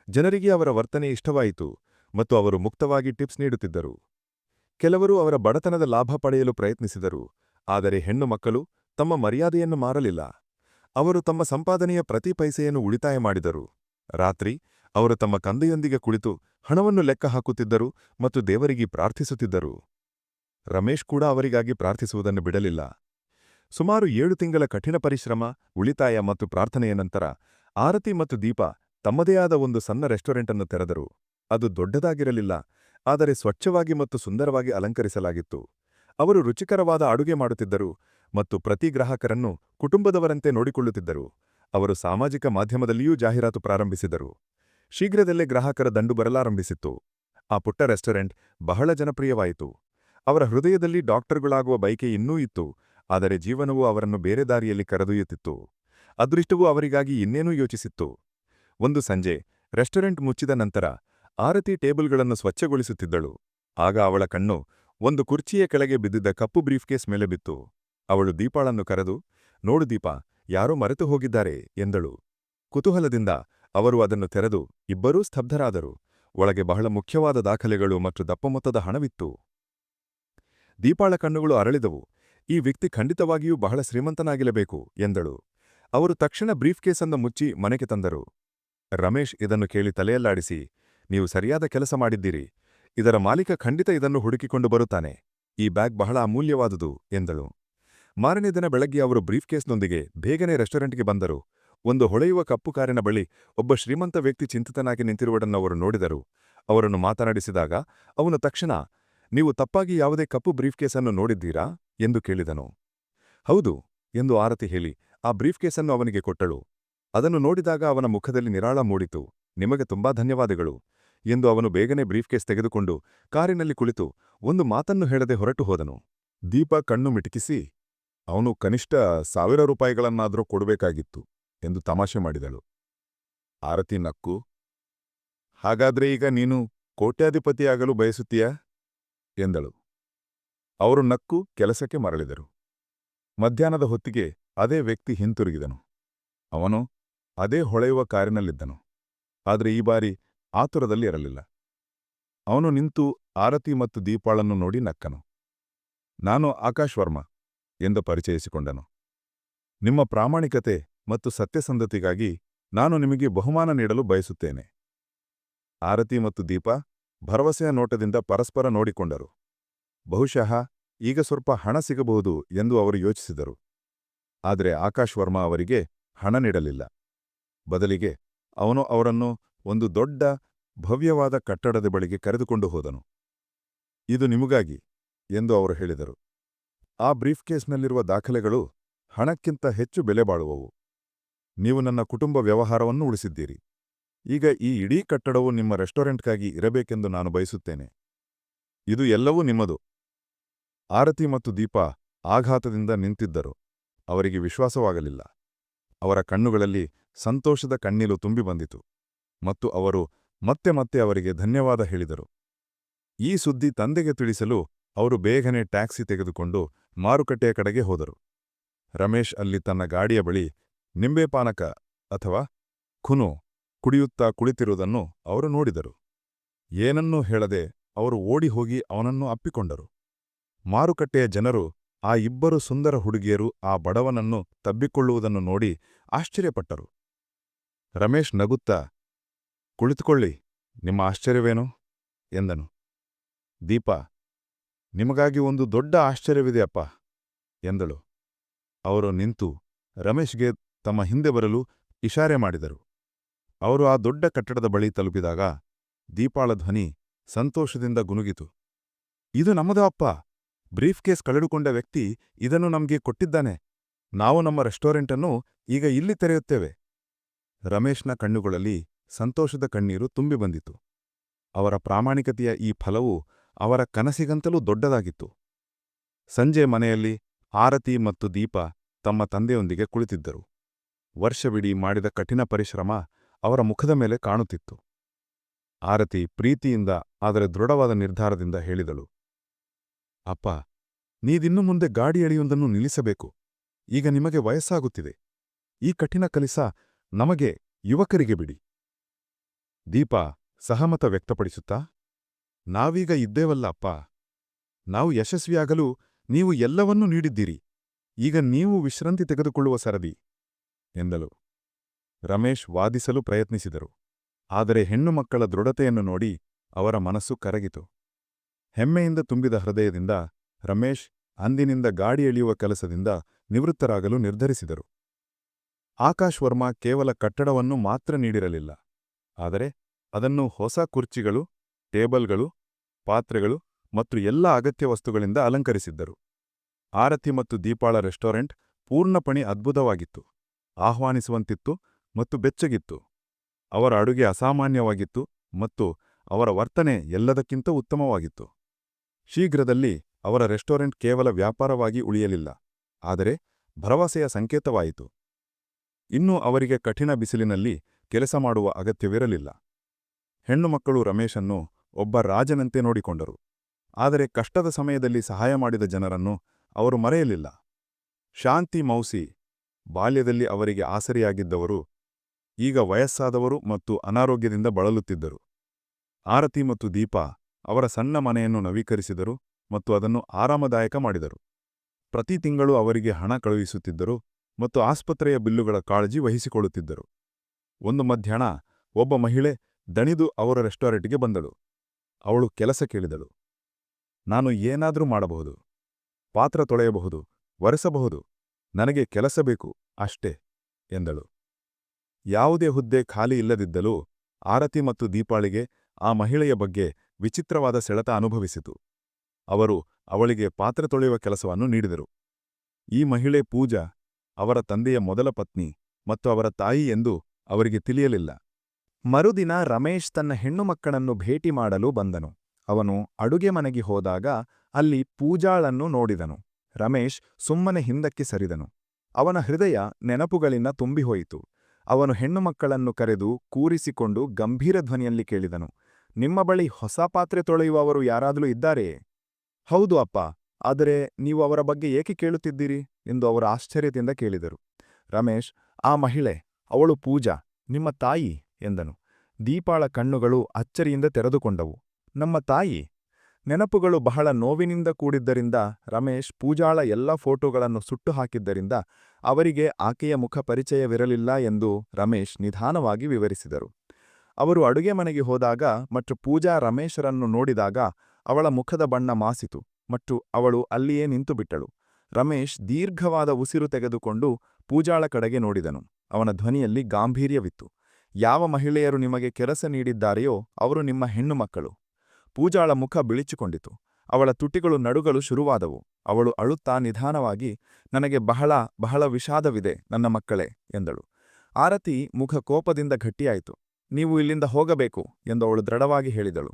ಜನರಿಗೆ ಅವರ ವರ್ತನೆ ಇಷ್ಟವಾಯಿತು ಮತ್ತು ಅವರು ಮುಕ್ತವಾಗಿ ಟಿಪ್ಸ್ ನೀಡುತ್ತಿದ್ದರು. ಕೆಲವರು ಅವರ ಬಡತನದ ಲಾಭ ಪಡೆಯಲು ಪ್ರಯತ್ನಿಸಿದರು, ಆದರೆ ಹೆಣ್ಣು ಮಕ್ಕಳು ತಮ್ಮ ಮರ್ಯಾದೆಯನ್ನು ಮಾರಲಿಲ್ಲ. ಅವರು ತಮ್ಮ ಸಂಪಾದನೆಯ ಪ್ರತಿ ಪೈಸೆಯನ್ನು ಉಳಿತಾಯ ಮಾಡಿದರು. ರಾತ್ರಿ ಅವರು ತಮ್ಮ ಕಂದೆಯೊಂದಿಗೆ ಕುಳಿತು ಹಣವನ್ನು ಲೆಕ್ಕ ಹಾಕುತ್ತಿದ್ದರು ಮತ್ತು ದೇವರಿಗೆ ಪ್ರಾರ್ಥಿಸುತ್ತಿದ್ದರು. ರಮೇಶ್ ಕೂಡ ಅವರಿಗಾಗಿ ಪ್ರಾರ್ಥಿಸುವುದನ್ನು ಬಿಡಲಿಲ್ಲ. ಸುಮಾರು ಏಳು ತಿಂಗಳ ಕಠಿಣ ಪರಿಶ್ರಮ, ಉಳಿತಾಯ ಮತ್ತು ಪ್ರಾರ್ಥನೆಯ ನಂತರ ಆರತಿ ಮತ್ತು ದೀಪ ತಮ್ಮದೇ ಆದ ಒಂದು ಸಣ್ಣ ರೆಸ್ಟೋರೆಂಟನ್ನು ತೆರೆದರು. ಅದು ದೊಡ್ಡದಾಗಿರಲಿಲ್ಲ, ಆದರೆ ಸ್ವಚ್ಛವಾಗಿ ಮತ್ತು ಸುಂದರವಾಗಿ ಅಲಂಕರಿಸಲಾಗಿತ್ತು. ಅವರು ರುಚಿಕರವಾದ ಅಡುಗೆ ಮಾಡುತ್ತಿದ್ದರು ಮತ್ತು ಪ್ರತಿ ಗ್ರಾಹಕರನ್ನು ಕುಟುಂಬದವರಂತೆ ನೋಡಿಕೊಳ್ಳುತ್ತಿದ್ದರು. ಅವರು ಸಾಮಾಜಿಕ ಮಾಧ್ಯಮದಲ್ಲಿಯೂ ಜಾಹೀರಾತು ಪ್ರಾರಂಭಿಸಿದರು. ಶೀಘ್ರದಲ್ಲೇ ಗ್ರಾಹಕರ ದಂಡು ಬರಲಾರಂಭಿಸಿತ್ತು. ಆ ಪುಟ್ಟ ರೆಸ್ಟೋರೆಂಟ್ ಬಹಳ ಜನಪ್ರಿಯವಾಯಿತು. ಅವರ ಹೃದಯದಲ್ಲಿ ಡಾಕ್ಟರ್ಗಳಾಗುವ ಬಯಕೆ ಇನ್ನೂ ಇತ್ತು, ಆದರೆ ಜೀವನವು ಅವರನ್ನು ಬೇರೆ ದಾರಿಯಲ್ಲಿ ಕರೆದೊಯ್ಯುತ್ತಿತ್ತು. ಅದೃಷ್ಟವೂ ಅವರಿಗಾಗಿ ಇನ್ನೇನೂ ಯೋಚಿಸಿತ್ತು. ಒಂದು ಸಂಜೆ, ರೆಸ್ಟೋರೆಂಟ್ ಮುಚ್ಚಿದ ನಂತರ ಆರತಿ ಟೇಬಲ್ಗಳನ್ನು ಸ್ವಚ್ಛಗೊಳಿಸುತ್ತಿದ್ದಳು. ಆಗ ಅವಳ ಕಣ್ಣು ಒಂದು ಕುರ್ಚಿಯ ಕೆಳಗೆ ಬಿದ್ದಿದ್ದ ಕಪ್ಪು ಬ್ರೀಫ್ಕೇಸ್ ಮೇಲೆ ಬಿತ್ತು. ಅವಳು ದೀಪಾಳನ್ನು ಕರೆದು, ನೋಡು ದೀಪ ಯಾರೋ ಮರೆತು ಹೋಗಿದ್ದಾರೆ ಎಂದಳು. ಕುತೂಹಲದಿಂದ ಅವರು ಅದನ್ನು ತೆರೆದು ಇಬ್ಬರೂ ಸ್ತಬ್ಧರಾದರು. ಒಳಗೆ ಬಹಳ ಮುಖ್ಯವಾದ ದಾಖಲೆಗಳು ಮತ್ತು ದಪ್ಪ ಮೊತ್ತದ ಹಣವಿತ್ತು. ದೀಪಾಳ ಕಣ್ಣುಗಳು ಅರಳಿದವು. ಈ ವ್ಯಕ್ತಿ ಖಂಡಿತವಾಗಿಯೂ ಬಹಳ ಶ್ರೀಮಂತನಾಗಿರಬೇಕು ಎಂದಳು. ಅವರು ತಕ್ಷಣ ಬ್ರೀಫ್ಕೇಸನ್ನು ಮುಚ್ಚಿ ಮನೆಗೆ ತಂದರು. ರಮೇಶ್ ಇದನ್ನು ಕೇಳಿ ತಲೆಯಲ್ಲಾಡಿಸಿ, ನೀವು ಸರಿಯಾದ ಕೆಲಸ ಮಾಡಿದ್ದೀರಿ. ಇದರ ಮಾಲೀಕ ಖಂಡಿತ ಇದನ್ನು ಹುಡುಕಿಕೊಂಡು ಬರುತ್ತಾನೆ. ಈ ಬ್ಯಾಗ್ ಬಹಳ ಅಮೂಲ್ಯವಾದುದು, ಎಂದಳು. ಮಾರನೇ ದಿನ ಬೆಳಗ್ಗೆ ಅವರು ಬ್ರೀಫ್ಕೇಸ್ನೊಂದಿಗೆ ಬೇಗನೆ ರೆಸ್ಟೋರೆಂಟ್ಗೆ ಬಂದರು. ಒಂದು ಹೊಳೆಯುವ ಕಪ್ಪು ಕಾರಿನ ಬಳಿ ಒಬ್ಬ ಶ್ರೀಮಂತ ವ್ಯಕ್ತಿ ಚಿಂತಿತನಾಗಿ ನಿಂತಿರುವುದನ್ನು ಅವರು ನೋಡಿದರು. ಅವರನ್ನು ಮಾತನಾಡಿಸಿದಾಗ, ಅವನು ತಕ್ಷಣ, ನೀವು ತಪ್ಪಾಗಿ ಯಾವುದೇ ಕಪ್ಪು ಬ್ರೀಫ್ಕೇಸನ್ನು ನೋಡಿದ್ದೀರಾ? ಎಂದು ಕೇಳಿದನು. ಹೌದು, ಎಂದು ಆರತಿ ಹೇಳಿ, ಆ ಬ್ರೀಫ್ಕೇಸನ್ನು ಅವನಿಗೆ ಕೊಟ್ಟಳು. ಅದನ್ನು ನೋಡಿದಾಗ ಅವನ ಮುಖದಲ್ಲಿ ನಿರಾಳ ಮೂಡಿತು. ನಿಮಗೆ ತುಂಬಾ ಧನ್ಯವಾದಗಳು, ಎಂದು ಅವನು ಬೇಗನೆ ಬ್ರೀಫ್ಕೇಸ್ ತೆಗೆದುಕೊಂಡು ಕಾರಿನಲ್ಲಿ ಕುಳಿತು ಒಂದು ಮಾತನ್ನು ಹೇಳದೆ ಹೊರಟು ಹೋದನು. ದೀಪ ಕಣ್ಣು ಮಿಟುಕಿಸಿ ಅವನು ಕನಿಷ್ಠ ಸಾವಿರ ರೂಪಾಯಿಗಳನ್ನಾದರೂ ಕೊಡಬೇಕಾಗಿತ್ತು ಎಂದು ತಮಾಷೆ ಮಾಡಿದಳು. ಆರತಿ ನಕ್ಕು, ಹಾಗಾದ್ರೆ ಈಗ ನೀನು ಕೋಟ್ಯಾಧಿಪತಿಯಾಗಲು ಬಯಸುತ್ತೀಯಾ? ಎಂದಳು. ಅವರು ನಕ್ಕು ಕೆಲಸಕ್ಕೆ ಮರಳಿದರು. ಮಧ್ಯಾಹ್ನದ ಹೊತ್ತಿಗೆ ಅದೇ ವ್ಯಕ್ತಿ ಹಿಂತಿರುಗಿದನು. ಅವನು ಅದೇ ಹೊಳೆಯುವ ಕಾರಿನಲ್ಲಿದ್ದನು. ಆದರೆ ಈ ಬಾರಿ ಆತುರದಲ್ಲಿ ಇರಲಿಲ್ಲ. ಅವನು ನಿಂತು ಆರತಿ ಮತ್ತು ದೀಪಾಳನ್ನು ನೋಡಿ ನಕ್ಕನು. ನಾನು ಆಕಾಶ್ ವರ್ಮಾ. ಎಂದು ಪರಿಚಯಿಸಿಕೊಂಡನು. ನಿಮ್ಮ ಪ್ರಾಮಾಣಿಕತೆ ಮತ್ತು ಸತ್ಯಸಂಧತೆಗಾಗಿ ನಾನು ನಿಮಗೆ ಬಹುಮಾನ ನೀಡಲು ಬಯಸುತ್ತೇನೆ. ಆರತಿ ಮತ್ತು ದೀಪ ಭರವಸೆಯ ನೋಟದಿಂದ ಪರಸ್ಪರ ನೋಡಿಕೊಂಡರು. ಬಹುಶಃ ಈಗ ಸ್ವಲ್ಪ ಹಣ ಸಿಗಬಹುದು ಎಂದು ಅವರು ಯೋಚಿಸಿದರು. ಆದರೆ ಆಕಾಶ್ ವರ್ಮಾ ಅವರಿಗೆ ಹಣ ನೀಡಲಿಲ್ಲ. ಬದಲಿಗೆ ಅವನು ಅವರನ್ನು ಒಂದು ದೊಡ್ಡ, ಭವ್ಯವಾದ ಕಟ್ಟಡದ ಬಳಿಗೆ ಕರೆದುಕೊಂಡು ಹೋದನು. ಇದು ನಿಮಗಾಗಿ ಎಂದು ಅವರು ಹೇಳಿದರು. ಆ ಬ್ರೀಫ್ಕೇಸ್ನಲ್ಲಿರುವ ದಾಖಲೆಗಳು ಹಣಕ್ಕಿಂತ ಹೆಚ್ಚು ಬೆಲೆ ಬಾಳುವವು. ನೀವು ನನ್ನ ಕುಟುಂಬ ವ್ಯವಹಾರವನ್ನು ಉಳಿಸಿದ್ದೀರಿ. ಈಗ ಈ ಇಡೀ ಕಟ್ಟಡವು ನಿಮ್ಮ ರೆಸ್ಟೋರೆಂಟ್ಗಾಗಿ ಇರಬೇಕೆಂದು ನಾನು ಬಯಸುತ್ತೇನೆ. ಇದು ಎಲ್ಲವೂ ನಿಮ್ಮದು. ಆರತಿ ಮತ್ತು ದೀಪ ಆಘಾತದಿಂದ ನಿಂತಿದ್ದರು. ಅವರಿಗೆ ವಿಶ್ವಾಸವಾಗಲಿಲ್ಲ. ಅವರ ಕಣ್ಣುಗಳಲ್ಲಿ ಸಂತೋಷದ ಕಣ್ಣೀಲು ತುಂಬಿ ಬಂದಿತು. ಮತ್ತು ಅವರು ಮತ್ತೆ ಮತ್ತೆ ಅವರಿಗೆ ಧನ್ಯವಾದ ಹೇಳಿದರು. ಈ ಸುದ್ದಿ ತಂದೆಗೆ ತಿಳಿಸಲು ಅವರು ಬೇಗನೆ ಟ್ಯಾಕ್ಸಿ ತೆಗೆದುಕೊಂಡು ಮಾರುಕಟ್ಟೆಯ ಕಡೆಗೆ ಹೋದರು. ರಮೇಶ್ ಅಲ್ಲಿ ತನ್ನ ಗಾಡಿಯ ಬಳಿ ನಿಂಬೆಪಾನಕ ಅಥವಾ ಖುನು ಕುಡಿಯುತ್ತಾ ಕುಳಿತಿರುವುದನ್ನು ಅವರು ನೋಡಿದರು. ಏನನ್ನೂ ಹೇಳದೆ ಅವರು ಓಡಿ ಹೋಗಿ ಅವನನ್ನು ಅಪ್ಪಿಕೊಂಡರು. ಮಾರುಕಟ್ಟೆಯ ಜನರು, ಆ ಇಬ್ಬರು ಸುಂದರ ಹುಡುಗಿಯರು ಆ ಬಡವನನ್ನು ತಬ್ಬಿಕೊಳ್ಳುವುದನ್ನು ನೋಡಿ ಆಶ್ಚರ್ಯಪಟ್ಟರು. ರಮೇಶ್ ನಗುತ್ತಾ, ಕುಳಿತುಕೊಳ್ಳಿ, ನಿಮ್ಮ ಆಶ್ಚರ್ಯವೇನು? ಎಂದನು. ದೀಪ ನಿಮಗಾಗಿ ಒಂದು ದೊಡ್ಡ ಆಶ್ಚರ್ಯವಿದೆಯಪ್ಪ ಎಂದಳು. ಅವರು ನಿಂತು ರಮೇಶ್ಗೆ ತಮ್ಮ ಹಿಂದೆ ಬರಲು ಇಶಾರೆ ಮಾಡಿದರು. ಅವರು ಆ ದೊಡ್ಡ ಕಟ್ಟಡದ ಬಳಿ ತಲುಪಿದಾಗ ದೀಪಾಳ ಧ್ವನಿ ಸಂತೋಷದಿಂದ ಗುನುಗಿತು. ಇದು ನಮ್ಮದು ಅಪ್ಪ. ಬ್ರೀಫ್ಕೇಸ್ ಕಳೆದುಕೊಂಡ ವ್ಯಕ್ತಿ ಇದನ್ನು ನಮಗೆ ಕೊಟ್ಟಿದ್ದಾನೆ. ನಾವು ನಮ್ಮ ರೆಸ್ಟೋರೆಂಟನ್ನು ಈಗ ಇಲ್ಲಿ ತೆರೆಯುತ್ತೇವೆ. ರಮೇಶ್ನ ಕಣ್ಣುಗಳಲ್ಲಿ ಸಂತೋಷದ ಕಣ್ಣೀರು ತುಂಬಿ ಬಂದಿತು. ಅವರ ಪ್ರಾಮಾಣಿಕತೆಯ ಈ ಫಲವು ಅವರ ಕನಸಿಗಂತಲೂ ದೊಡ್ಡದಾಗಿತ್ತು. ಸಂಜೆ ಮನೆಯಲ್ಲಿ ಆರತಿ ಮತ್ತು ದೀಪ ತಮ್ಮ ತಂದೆಯೊಂದಿಗೆ ಕುಳಿತಿದ್ದರು. ವರ್ಷವಿಡೀ ಮಾಡಿದ ಕಠಿಣ ಪರಿಶ್ರಮ ಅವರ ಮುಖದ ಮೇಲೆ ಕಾಣುತ್ತಿತ್ತು. ಆರತಿ ಪ್ರೀತಿಯಿಂದ, ಆದರೆ ದೃಢವಾದ ನಿರ್ಧಾರದಿಂದ ಹೇಳಿದಳು, ಅಪ್ಪ ನೀದಿನ್ನು ಮುಂದೆ ಗಾಡಿ ಎಳೆಯುವುದನ್ನು ನಿಲ್ಲಿಸಬೇಕು. ಈಗ ನಿಮಗೆ ವಯಸ್ಸಾಗುತ್ತಿದೆ. ಈ ಕಠಿಣ ಕಲಿಸ ನಮಗೆ ಯುವಕರಿಗೆ ಬಿಡಿ. ದೀಪ ಸಹಮತ ವ್ಯಕ್ತಪಡಿಸುತ್ತಾ ನಾವೀಗ ಇದ್ದೇವಲ್ಲ ಅಪ್ಪ ನಾವು ಯಶಸ್ವಿಯಾಗಲು ನೀವು ಎಲ್ಲವನ್ನೂ ನೀಡಿದ್ದೀರಿ. ಈಗ ನೀವು ವಿಶ್ರಾಂತಿ ತೆಗೆದುಕೊಳ್ಳುವ ಸರದಿ, ಎಂದಳು. ರಮೇಶ್ ವಾದಿಸಲು ಪ್ರಯತ್ನಿಸಿದರು. ಆದರೆ ಹೆಣ್ಣು ಮಕ್ಕಳ ದೃಢತೆಯನ್ನು ನೋಡಿ ಅವರ ಮನಸ್ಸು ಕರಗಿತು. ಹೆಮ್ಮೆಯಿಂದ ತುಂಬಿದ ಹೃದಯದಿಂದ ರಮೇಶ್ ಅಂದಿನಿಂದ ಗಾಡಿ ಎಳೆಯುವ ಕೆಲಸದಿಂದ ನಿವೃತ್ತರಾಗಲು ನಿರ್ಧರಿಸಿದರು. ಆಕಾಶ್ ವರ್ಮಾ ಕೇವಲ ಕಟ್ಟಡವನ್ನು ಮಾತ್ರ ನೀಡಿರಲಿಲ್ಲ. ಆದರೆ ಅದನ್ನು ಹೊಸ ಕುರ್ಚಿಗಳು ಟೇಬಲ್ಗಳು, ಪಾತ್ರೆಗಳು ಮತ್ತು ಎಲ್ಲ ಅಗತ್ಯ ವಸ್ತುಗಳಿಂದ ಅಲಂಕರಿಸಿದ್ದರು. ಆರತಿ ಮತ್ತು ದೀಪಾಳ ರೆಸ್ಟೋರೆಂಟ್ ಪೂರ್ಣಪಣಿ ಅದ್ಭುತವಾಗಿತ್ತು. ಆಹ್ವಾನಿಸುವಂತಿತ್ತು ಮತ್ತು ಬೆಚ್ಚಗಿತ್ತು. ಅವರ ಅಡುಗೆ ಅಸಾಮಾನ್ಯವಾಗಿತ್ತು ಮತ್ತು ಅವರ ವರ್ತನೆ ಎಲ್ಲದಕ್ಕಿಂತ ಉತ್ತಮವಾಗಿತ್ತು. ಶೀಘ್ರದಲ್ಲಿ ಅವರ ರೆಸ್ಟೋರೆಂಟ್ ಕೇವಲ ವ್ಯಾಪಾರವಾಗಿ ಉಳಿಯಲಿಲ್ಲ, ಆದರೆ ಭರವಸೆಯ ಸಂಕೇತವಾಯಿತು. ಇನ್ನೂ ಅವರಿಗೆ ಕಠಿಣ ಬಿಸಿಲಿನಲ್ಲಿ ಕೆಲಸ ಮಾಡುವ ಅಗತ್ಯವಿರಲಿಲ್ಲ. ಹೆಣ್ಣುಮಕ್ಕಳು ರಮೇಶನ್ನು ಒಬ್ಬ ರಾಜನಂತೆ ನೋಡಿಕೊಂಡರು. ಆದರೆ ಕಷ್ಟದ ಸಮಯದಲ್ಲಿ ಸಹಾಯ ಮಾಡಿದ ಜನರನ್ನು ಅವರು ಮರೆಯಲಿಲ್ಲ. ಶಾಂತಿ ಮೌಸಿ ಬಾಲ್ಯದಲ್ಲಿ ಅವರಿಗೆ ಆಸರಿಯಾಗಿದ್ದವರು, ಈಗ ವಯಸ್ಸಾದವರು ಮತ್ತು ಅನಾರೋಗ್ಯದಿಂದ ಬಳಲುತ್ತಿದ್ದರು. ಆರತಿ ಮತ್ತು ದೀಪ ಅವರ ಸಣ್ಣ ಮನೆಯನ್ನು ನವೀಕರಿಸಿದರು ಮತ್ತು ಅದನ್ನು ಆರಾಮದಾಯಕ ಮಾಡಿದರು. ಪ್ರತಿ ತಿಂಗಳು ಅವರಿಗೆ ಹಣ ಕಳುಹಿಸುತ್ತಿದ್ದರು ಮತ್ತು ಆಸ್ಪತ್ರೆಯ ಬಿಲ್ಲುಗಳ ಕಾಳಜಿ ವಹಿಸಿಕೊಳ್ಳುತ್ತಿದ್ದರು. ಒಂದು ಮಧ್ಯಾಹ್ನ ಒಬ್ಬ ಮಹಿಳೆ ದಣಿದು ಅವರ ರೆಸ್ಟೋರೆಂಟ್ಗೆ ಬಂದಳು. ಅವಳು ಕೆಲಸ ಕೇಳಿದಳು. ನಾನು ಏನಾದರೂ ಮಾಡಬಹುದು. ಪಾತ್ರ ತೊಳೆಯಬಹುದು, ಒರೆಸಬಹುದು, ನನಗೆ ಕೆಲಸ ಬೇಕು ಅಷ್ಟೇ, ಎಂದಳು. ಯಾವುದೇ ಹುದ್ದೆ ಖಾಲಿ ಇಲ್ಲದಿದ್ದಲೂ ಆರತಿ ಮತ್ತು ದೀಪಾಳಿಗೆ ಆ ಮಹಿಳೆಯ ಬಗ್ಗೆ ವಿಚಿತ್ರವಾದ ಸೆಳೆತ ಅನುಭವಿಸಿತು. ಅವರು ಅವಳಿಗೆ ಪಾತ್ರ ತೊಳೆಯುವ ಕೆಲಸವನ್ನು ನೀಡಿದರು. ಈ ಮಹಿಳೆ ಪೂಜಾ, ಅವರ ತಂದೆಯ ಮೊದಲ ಪತ್ನಿ ಮತ್ತು ಅವರ ತಾಯಿ ಎಂದು ಅವರಿಗೆ ತಿಳಿಯಲಿಲ್ಲ. ಮರುದಿನ ರಮೇಶ್ ತನ್ನ ಹೆಣ್ಣುಮಕ್ಕಳನ್ನು ಭೇಟಿ ಮಾಡಲು ಬಂದನು. ಅವನು ಅಡುಗೆ ಮನೆಗೆ ಹೋದಾಗ ಅಲ್ಲಿ ಪೂಜಾಳನ್ನು ನೋಡಿದನು. ರಮೇಶ್ ಸುಮ್ಮನೆ ಹಿಂದಕ್ಕೆ ಸರಿದನು. ಅವನ ಹೃದಯ ನೆನಪುಗಳಿಂದ ತುಂಬಿಹೋಯಿತು. ಅವನು ಹೆಣ್ಣುಮಕ್ಕಳನ್ನು ಕರೆದು ಕೂರಿಸಿಕೊಂಡು ಗಂಭೀರ ಧ್ವನಿಯಲ್ಲಿ ಕೇಳಿದನು. ನಿಮ್ಮ ಬಳಿ ಹೊಸ ಪಾತ್ರೆ ತೊಳೆಯುವವರು ಯಾರಾದರೂ ಇದ್ದಾರೆಯೇ ಹೌದು ಅಪ್ಪ, ಆದರೆ ನೀವು ಅವರ ಬಗ್ಗೆ ಏಕೆ ಕೇಳುತ್ತಿದ್ದೀರಿ? ಎಂದು ಅವರು ಆಶ್ಚರ್ಯದಿಂದ ಕೇಳಿದರು. ರಮೇಶ್, ಆ ಮಹಿಳೆ, ಅವಳು ಪೂಜಾ, ನಿಮ್ಮ ತಾಯಿ? ಎಂದನು. ದೀಪಾಳ ಕಣ್ಣುಗಳು ಅಚ್ಚರಿಯಿಂದ ತೆರೆದುಕೊಂಡವು. ನಮ್ಮ ತಾಯಿ? ನೆನಪುಗಳು ಬಹಳ ನೋವಿನಿಂದ ಕೂಡಿದ್ದರಿಂದ ರಮೇಶ್ ಪೂಜಾಳ ಎಲ್ಲ ಫೋಟೋಗಳನ್ನು ಸುಟ್ಟು ಹಾಕಿದ್ದರಿಂದ ಅವರಿಗೆ ಆಕೆಯ ಮುಖ ಪರಿಚಯವಿರಲಿಲ್ಲ ಎಂದು ರಮೇಶ್ ನಿಧಾನವಾಗಿ ವಿವರಿಸಿದರು. ಅವರು ಅಡುಗೆ ಮನೆಗೆ ಹೋದಾಗ ಮತ್ತು ಪೂಜಾ ರಮೇಶರನ್ನು ನೋಡಿದಾಗ ಅವಳ ಮುಖದ ಬಣ್ಣ ಮಾಸಿತು ಮತ್ತು ಅವಳು ಅಲ್ಲಿಯೇ ನಿಂತುಬಿಟ್ಟಳು. ರಮೇಶ್ ದೀರ್ಘವಾದ ಉಸಿರು ತೆಗೆದುಕೊಂಡು ಪೂಜಾಳ ಕಡೆಗೆ ನೋಡಿದನು. ಅವನ ಧ್ವನಿಯಲ್ಲಿ ಗಾಂಭೀರ್ಯವಿತ್ತು. ಯಾವ ಮಹಿಳೆಯರು ನಿಮಗೆ ಕೆಲಸ ನೀಡಿದ್ದಾರೆಯೋ ಅವರು ನಿಮ್ಮ ಹೆಣ್ಣು ಮಕ್ಕಳು. ಪೂಜಾಳ ಮುಖ ಬಿಳಿಚಿಕೊಂಡಿತು. ಅವಳ ತುಟಿಗಳು ನಡುಗಲು ಶುರುವಾದವು. ಅವಳು ಅಳುತ್ತಾ ನಿಧಾನವಾಗಿ, ನನಗೆ ಬಹಳ ಬಹಳ ವಿಷಾದವಿದೆ ನನ್ನ ಮಕ್ಕಳೇ ಎಂದಳು. ಆರತಿ ಮುಖ ಕೋಪದಿಂದ ಗಟ್ಟಿಯಾಯಿತು. ನೀವು ಇಲ್ಲಿಂದ ಹೋಗಬೇಕು ಎಂದು ಅವಳು ದೃಢವಾಗಿ ಹೇಳಿದಳು.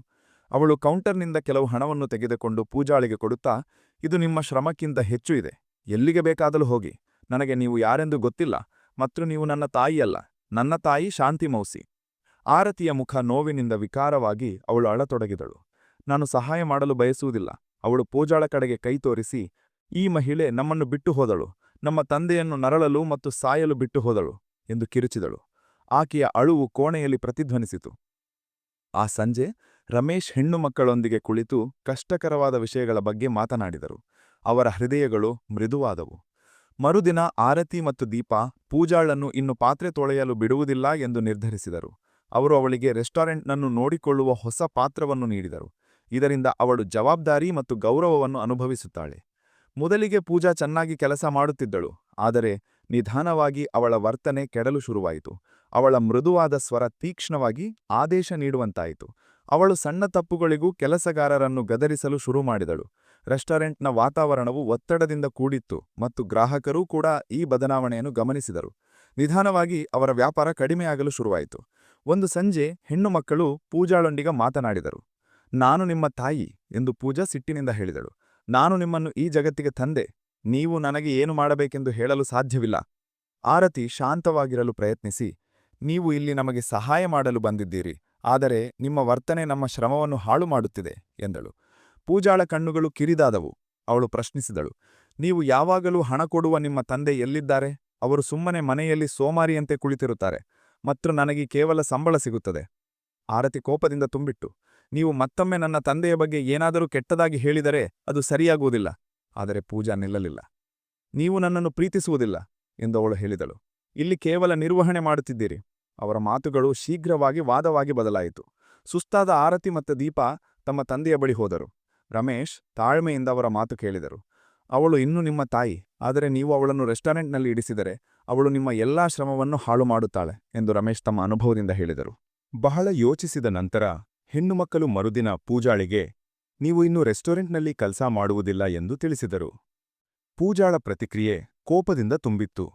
ಅವಳು ಕೌಂಟರ್ನಿಂದ ಕೆಲವು ಹಣವನ್ನು ತೆಗೆದುಕೊಂಡು ಪೂಜಾಳಿಗೆ ಕೊಡುತ್ತಾ, ಇದು ನಿಮ್ಮ ಶ್ರಮಕ್ಕಿಂತ ಹೆಚ್ಚು ಇದೆ. ಎಲ್ಲಿಗೆ ಬೇಕಾದರೂ ಹೋಗಿ. ನನಗೆ ನೀವು ಯಾರೆಂದು ಗೊತ್ತಿಲ್ಲ. ಮತ್ತು ನೀವು ನನ್ನ ತಾಯಿಯಲ್ಲ. ನನ್ನ ತಾಯಿ ಶಾಂತಿ ಮೌಸಿ. ಆರತಿಯ ಮುಖ ನೋವಿನಿಂದ ವಿಕಾರವಾಗಿ ಅವಳು ಅಳತೊಡಗಿದಳು. ನಾನು ಸಹಾಯ ಮಾಡಲು ಬಯಸುವುದಿಲ್ಲ. ಅವಳು ಪೂಜಾಳ ಕಡೆಗೆ ಕೈ ತೋರಿಸಿ, ಈ ಮಹಿಳೆ ನಮ್ಮನ್ನು ಬಿಟ್ಟು ಹೋದಳು. ನಮ್ಮ ತಂದೆಯನ್ನು ನರಳಲು ಮತ್ತು ಸಾಯಲು ಬಿಟ್ಟು ಹೋದಳು ಎಂದು ಕಿರುಚಿದಳು. ಆಕೆಯ ಅಳುವು ಕೋಣೆಯಲ್ಲಿ ಪ್ರತಿಧ್ವನಿಸಿತು. ಆ ಸಂಜೆ ರಮೇಶ್ ಹೆಣ್ಣು ಮಕ್ಕಳೊಂದಿಗೆ ಕುಳಿತು ಕಷ್ಟಕರವಾದ ವಿಷಯಗಳ ಬಗ್ಗೆ ಮಾತನಾಡಿದರು. ಅವರ ಹೃದಯಗಳು ಮೃದುವಾದವು. ಮರುದಿನ ಆರತಿ ಮತ್ತು ದೀಪ, ಪೂಜಾಳನ್ನು ಇನ್ನು ಪಾತ್ರೆ ತೊಳೆಯಲು ಬಿಡುವುದಿಲ್ಲ ಎಂದು ನಿರ್ಧರಿಸಿದರು. ಅವರು ಅವಳಿಗೆ ರೆಸ್ಟಾರೆಂಟ್ನನ್ನು ನೋಡಿಕೊಳ್ಳುವ ಹೊಸ ಪಾತ್ರವನ್ನು ನೀಡಿದರು. ಇದರಿಂದ ಅವಳು ಜವಾಬ್ದಾರಿ ಮತ್ತು ಗೌರವವನ್ನು ಅನುಭವಿಸುತ್ತಾಳೆ. ಮೊದಲಿಗೆ ಪೂಜಾ ಚೆನ್ನಾಗಿ ಕೆಲಸ ಮಾಡುತ್ತಿದ್ದಳು, ಆದರೆ ನಿಧಾನವಾಗಿ ಅವಳ ವರ್ತನೆ ಕೆಡಲು ಶುರುವಾಯಿತು. ಅವಳ ಮೃದುವಾದ ಸ್ವರ ತೀಕ್ಷ್ಣವಾಗಿ ಆದೇಶ ನೀಡುವಂತಾಯಿತು. ಅವಳು ಸಣ್ಣ ತಪ್ಪುಗಳಿಗೂ ಕೆಲಸಗಾರರನ್ನು ಗದರಿಸಲು ಶುರು ಮಾಡಿದಳು. ರೆಸ್ಟೋರೆಂಟ್ನ ವಾತಾವರಣವು ಒತ್ತಡದಿಂದ ಕೂಡಿತ್ತು ಮತ್ತು ಗ್ರಾಹಕರೂ ಕೂಡ ಈ ಬದಲಾವಣೆಯನ್ನು ಗಮನಿಸಿದರು. ನಿಧಾನವಾಗಿ ಅವರ ವ್ಯಾಪಾರ ಕಡಿಮೆಯಾಗಲು ಶುರುವಾಯಿತು. ಒಂದು ಸಂಜೆ ಹೆಣ್ಣು ಮಕ್ಕಳು ಪೂಜಾಳೊಂದಿಗೆ ಮಾತನಾಡಿದರು. ನಾನು ನಿಮ್ಮ ತಾಯಿ ಎಂದು ಪೂಜಾ ಸಿಟ್ಟಿನಿಂದ ಹೇಳಿದಳು. ನಾನು ನಿಮ್ಮನ್ನು ಈ ಜಗತ್ತಿಗೆ ತಂದೆ. ನೀವು ನನಗೆ ಏನು ಮಾಡಬೇಕೆಂದು ಹೇಳಲು ಸಾಧ್ಯವಿಲ್ಲ. ಆರತಿ ಶಾಂತವಾಗಿರಲು ಪ್ರಯತ್ನಿಸಿ. ನೀವು ಇಲ್ಲಿ ನಮಗೆ ಸಹಾಯ ಮಾಡಲು ಬಂದಿದ್ದೀರಿ. ಆದರೆ ನಿಮ್ಮ ವರ್ತನೆ ನಮ್ಮ ಶ್ರಮವನ್ನು ಹಾಳು ಮಾಡುತ್ತಿದೆ ಎಂದಳು. ಪೂಜಾಳ ಕಣ್ಣುಗಳು ಕಿರಿದಾದವು. ಅವಳು ಪ್ರಶ್ನಿಸಿದಳು, ನೀವು ಯಾವಾಗಲೂ ಹಣ ಕೊಡುವ ನಿಮ್ಮ ತಂದೆ ಎಲ್ಲಿದ್ದಾರೆ? ಅವರು ಸುಮ್ಮನೆ ಮನೆಯಲ್ಲಿ ಸೋಮಾರಿಯಂತೆ ಕುಳಿತಿರುತ್ತಾರೆ. ಮತ್ತು ನನಗೆ ಕೇವಲ ಸಂಬಳ ಸಿಗುತ್ತದೆ. ಆರತಿ ಕೋಪದಿಂದ ತುಂಬಿಟ್ಟು, ನೀವು ಮತ್ತೊಮ್ಮೆ ನನ್ನ ತಂದೆಯ ಬಗ್ಗೆ ಏನಾದರೂ ಕೆಟ್ಟದಾಗಿ ಹೇಳಿದರೆ ಅದು ಸರಿಯಾಗುವುದಿಲ್ಲ. ಆದರೆ ಪೂಜಾ ನಿಲ್ಲಲಿಲ್ಲ. ನೀವು ನನ್ನನ್ನು ಪ್ರೀತಿಸುವುದಿಲ್ಲ, ಎಂದು ಅವಳು ಹೇಳಿದಳು. ಇಲ್ಲಿ ಕೇವಲ ನಿರ್ವಹಣೆ ಮಾಡುತ್ತಿದ್ದೀರಿ. ಅವರ ಮಾತುಗಳು ಶೀಘ್ರವಾಗಿ ವಾದವಾಗಿ ಬದಲಾಯಿತು. ಸುಸ್ತಾದ ಆರತಿ ಮತ್ತು ದೀಪ ತಮ್ಮ ತಂದೆಯ ಬಳಿ ಹೋದರು. ರಮೇಶ್ ತಾಳ್ಮೆಯಿಂದ ಅವರ ಮಾತು ಕೇಳಿದರು. ಅವಳು, ಇನ್ನೂ ನಿಮ್ಮ ತಾಯಿ, ಆದರೆ ನೀವು ಅವಳನ್ನು ರೆಸ್ಟೋರೆಂಟ್ನಲ್ಲಿ ಇಡಿಸಿದರೆ ಅವಳು ನಿಮ್ಮ ಎಲ್ಲಾ ಶ್ರಮವನ್ನು ಹಾಳು ಮಾಡುತ್ತಾಳೆ, ಎಂದು ರಮೇಶ್ ತಮ್ಮ ಅನುಭವದಿಂದ ಹೇಳಿದರು. ಬಹಳ ಯೋಚಿಸಿದ ನಂತರ ಹೆಣ್ಣುಮಕ್ಕಳು ಮರುದಿನ ಪೂಜಾಳಿಗೆ, ನೀವು ಇನ್ನು ರೆಸ್ಟೋರೆಂಟ್ನಲ್ಲಿ ಕೆಲಸ ಮಾಡುವುದಿಲ್ಲ ಎಂದು ತಿಳಿಸಿದರು. ಪೂಜಾಳ ಪ್ರತಿಕ್ರಿಯೆ ಕೋಪದಿಂದ ತುಂಬಿತ್ತು.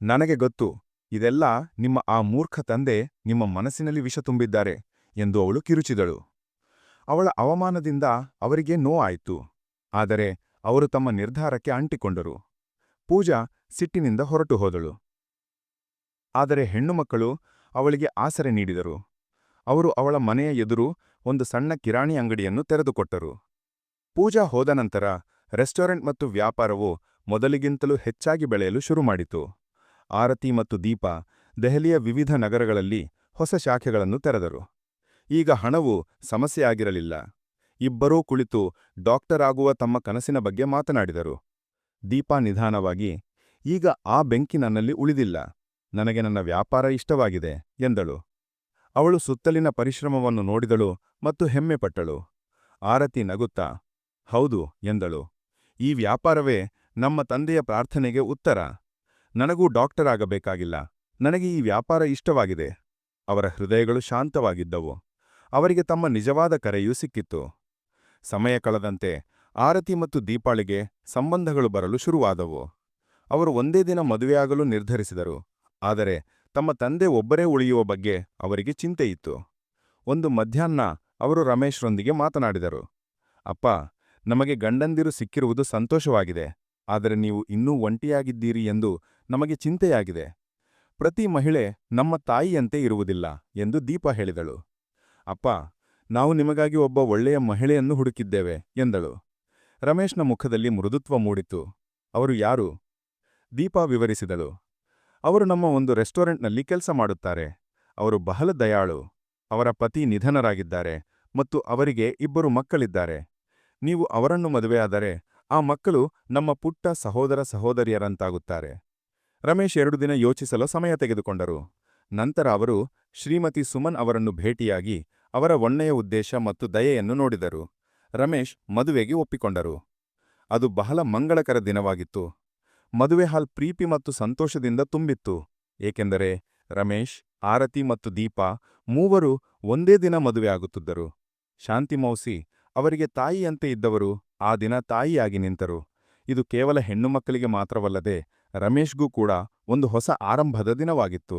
ನನಗೆ ಗೊತ್ತು, ಇದೆಲ್ಲ ನಿಮ್ಮ ಆ ಮೂರ್ಖ ತಂದೆ ನಿಮ್ಮ ಮನಸ್ಸಿನಲ್ಲಿ ವಿಷ ತುಂಬಿದ್ದಾರೆ, ಎಂದು ಅವಳು ಕಿರುಚಿದಳು. ಅವಳ ಅವಮಾನದಿಂದ ಅವರಿಗೆ ನೋವಾಯಿತು. ಆದರೆ ಅವರು ತಮ್ಮ ನಿರ್ಧಾರಕ್ಕೆ ಅಂಟಿಕೊಂಡರು. ಪೂಜಾ ಸಿಟ್ಟಿನಿಂದ ಹೊರಟು ಹೋದಳು. ಆದರೆ ಹೆಣ್ಣುಮಕ್ಕಳು ಅವಳಿಗೆ ಆಸರೆ ನೀಡಿದರು. ಅವರು ಅವಳ ಮನೆಯ ಎದುರು ಒಂದು ಸಣ್ಣ ಕಿರಾಣಿ ಅಂಗಡಿಯನ್ನು ತೆರೆದುಕೊಟ್ಟರು. ಪೂಜಾ ಹೋದ ನಂತರ ರೆಸ್ಟೋರೆಂಟ್ ಮತ್ತು ವ್ಯಾಪಾರವು ಮೊದಲಿಗಿಂತಲೂ ಹೆಚ್ಚಾಗಿ ಬೆಳೆಯಲು ಶುರುಮಾಡಿತು. ಆರತಿ ಮತ್ತು ದೀಪ ದೆಹಲಿಯ ವಿವಿಧ ನಗರಗಳಲ್ಲಿ ಹೊಸ ಶಾಖೆಗಳನ್ನು ತೆರೆದರು. ಈಗ ಹಣವು ಸಮಸ್ಯೆಯಾಗಿರಲಿಲ್ಲ. ಇಬ್ಬರೂ ಕುಳಿತು ಡಾಕ್ಟರ್ ಆಗುವ ತಮ್ಮ ಕನಸಿನ ಬಗ್ಗೆ ಮಾತನಾಡಿದರು. ದೀಪಾ ನಿಧಾನವಾಗಿ, ಈಗ ಆ ಬೆಂಕಿ ನನ್ನಲ್ಲಿ ಉಳಿದಿಲ್ಲ. ನನಗೆ ನನ್ನ ವ್ಯಾಪಾರ ಇಷ್ಟವಾಗಿದೆ, ಎಂದಳು. ಅವಳು ಸುತ್ತಲಿನ ಪರಿಶ್ರಮವನ್ನು ನೋಡಿದಳು ಮತ್ತು ಹೆಮ್ಮೆಪಟ್ಟಳು. ಆರತಿ ನಗುತ್ತಾ, ಹೌದು, ಎಂದಳು. ಈ ವ್ಯಾಪಾರವೇ ನಮ್ಮ ತಂದೆಯ ಪ್ರಾರ್ಥನೆಗೆ ಉತ್ತರ. ನನಗೂ ಡಾಕ್ಟರ್ ಆಗಬೇಕಾಗಿಲ್ಲ. ನನಗೆ ಈ ವ್ಯಾಪಾರ ಇಷ್ಟವಾಗಿದೆ. ಅವರ ಹೃದಯಗಳು ಶಾಂತವಾಗಿದ್ದವು. ಅವರಿಗೆ ತಮ್ಮ ನಿಜವಾದ ಕರೆಯೂ ಸಿಕ್ಕಿತ್ತು ಸಮಯ ಕಳೆದಂತೆ ಆರತಿ ಮತ್ತು ದೀಪಾಳಿಗೆ ಸಂಬಂಧಗಳು ಬರಲು ಶುರುವಾದವು. ಅವರು ಒಂದೇ ದಿನ ಮದುವೆಯಾಗಲು ನಿರ್ಧರಿಸಿದರು. ಆದರೆ ತಮ್ಮ ತಂದೆ ಒಬ್ಬರೇ ಉಳಿಯುವ ಬಗ್ಗೆ ಅವರಿಗೆ ಚಿಂತೆಯಿತ್ತು ಒಂದು ಮಧ್ಯಾಹ್ನ ಅವರು ರಮೇಶ್ರೊಂದಿಗೆ ಮಾತನಾಡಿದರು. ಅಪ್ಪ, ನಮಗೆ ಗಂಡಂದಿರು ಸಿಕ್ಕಿರುವುದು ಸಂತೋಷವಾಗಿದೆ. ಆದರೆ ನೀವು ಇನ್ನೂ ಒಂಟಿಯಾಗಿದ್ದೀರಿ ಎಂದು ನಮಗೆ ಚಿಂತೆಯಾಗಿದೆ. ಪ್ರತಿ ಮಹಿಳೆ ನಮ್ಮ ತಾಯಿಯಂತೆ ಇರುವುದಿಲ್ಲ ಎಂದು ದೀಪ ಹೇಳಿದಳು. ಅಪ್ಪ, ನಾವು ನಿಮಗಾಗಿ ಒಬ್ಬ ಒಳ್ಳೆಯ ಮಹಿಳೆಯನ್ನು ಹುಡುಕಿದ್ದೇವೆ, ಎಂದಳು. ರಮೇಶ್ನ ಮುಖದಲ್ಲಿ ಮೃದುತ್ವ ಮೂಡಿತು. ಅವರು ಯಾರು? ದೀಪಾ ವಿವರಿಸಿದಳು. ಅವರು ನಮ್ಮ ಒಂದು ರೆಸ್ಟೋರೆಂಟ್ನಲ್ಲಿ ಕೆಲಸ ಮಾಡುತ್ತಾರೆ. ಅವರು ಬಹಳ ದಯಾಳು. ಅವರ ಪತಿ ನಿಧನರಾಗಿದ್ದಾರೆ ಮತ್ತು ಅವರಿಗೆ ಇಬ್ಬರು ಮಕ್ಕಳಿದ್ದಾರೆ. ನೀವು ಅವರನ್ನು ಮದುವೆಯಾದರೆ ಆ ಮಕ್ಕಳು ನಮ್ಮ ಪುಟ್ಟ ಸಹೋದರ ಸಹೋದರಿಯರಂತಾಗುತ್ತಾರೆ. ರಮೇಶ್ ಎರಡು ದಿನ ಯೋಚಿಸಲು ಸಮಯ ತೆಗೆದುಕೊಂಡರು. ನಂತರ ಅವರು ಶ್ರೀಮತಿ ಸುಮನ್ ಅವರನ್ನು ಭೇಟಿಯಾಗಿ ಅವರ ಒಳ್ಳೆಯ ಉದ್ದೇಶ ಮತ್ತು ದಯೆಯನ್ನು ನೋಡಿದರು. ರಮೇಶ್ ಮದುವೆಗೆ ಒಪ್ಪಿಕೊಂಡರು. ಅದು ಬಹಳ ಮಂಗಳಕರ ದಿನವಾಗಿತ್ತು. ಮದುವೆ ಹಾಲ್ ಪ್ರೀತಿ ಮತ್ತು ಸಂತೋಷದಿಂದ ತುಂಬಿತ್ತು. ಏಕೆಂದರೆ ರಮೇಶ್, ಆರತಿ ಮತ್ತು ದೀಪಾ ಮೂವರು ಒಂದೇ ದಿನ ಮದುವೆಯಾಗುತ್ತಿದ್ದರು ಶಾಂತಿ ಮೌಸಿ ಅವರಿಗೆ ತಾಯಿಯಂತೆ ಇದ್ದವರು ಆ ದಿನ ತಾಯಿಯಾಗಿ ನಿಂತರು. ಇದು ಕೇವಲ ಹೆಣ್ಣುಮಕ್ಕಳಿಗೆ ಮಾತ್ರವಲ್ಲದೆ ರಮೇಶ್ಗೂ ಕೂಡ ಒಂದು ಹೊಸ ಆರಂಭದ ದಿನವಾಗಿತ್ತು.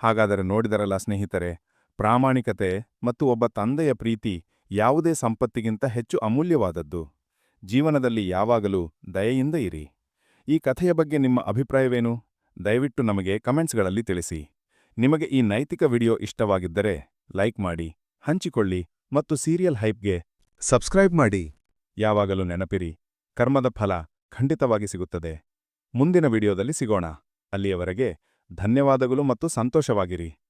ಹಾಗಾದರೆ ನೋಡಿದರಲ್ಲ ಸ್ನೇಹಿತರೆ, ಪ್ರಾಮಾಣಿಕತೆ ಮತ್ತು ಒಬ್ಬ ತಂದೆಯ ಪ್ರೀತಿ ಯಾವುದೇ ಸಂಪತ್ತಿಗಿಂತ ಹೆಚ್ಚು ಅಮೂಲ್ಯವಾದದ್ದು. ಜೀವನದಲ್ಲಿ ಯಾವಾಗಲೂ ದಯೆಯಿಂದ ಇರಿ. ಈ ಕಥೆಯ ಬಗ್ಗೆ ನಿಮ್ಮ ಅಭಿಪ್ರಾಯವೇನು? ದಯವಿಟ್ಟು ನಮಗೆ ಕಮೆಂಟ್ಸ್ಗಳಲ್ಲಿ ತಿಳಿಸಿ. ನಿಮಗೆ ಈ ನೈತಿಕ ವಿಡಿಯೋ ಇಷ್ಟವಾಗಿದ್ದರೆ ಲೈಕ್ ಮಾಡಿ, ಹಂಚಿಕೊಳ್ಳಿ ಮತ್ತು ಸೀರಿಯಲ್ ಹೈಪ್ಗೆ ಸಬ್ಸ್ಕ್ರೈಬ್ ಮಾಡಿ. ಯಾವಾಗಲೂ ನೆನಪಿರಿ, ಕರ್ಮದ ಫಲ ಖಂಡಿತವಾಗಿ ಸಿಗುತ್ತದೆ. ಮುಂದಿನ ವಿಡಿಯೋದಲ್ಲಿ ಸಿಗೋಣ. ಅಲ್ಲಿಯವರೆಗೆ ಧನ್ಯವಾದಗಳು ಮತ್ತು ಸಂತೋಷವಾಗಿರಿ.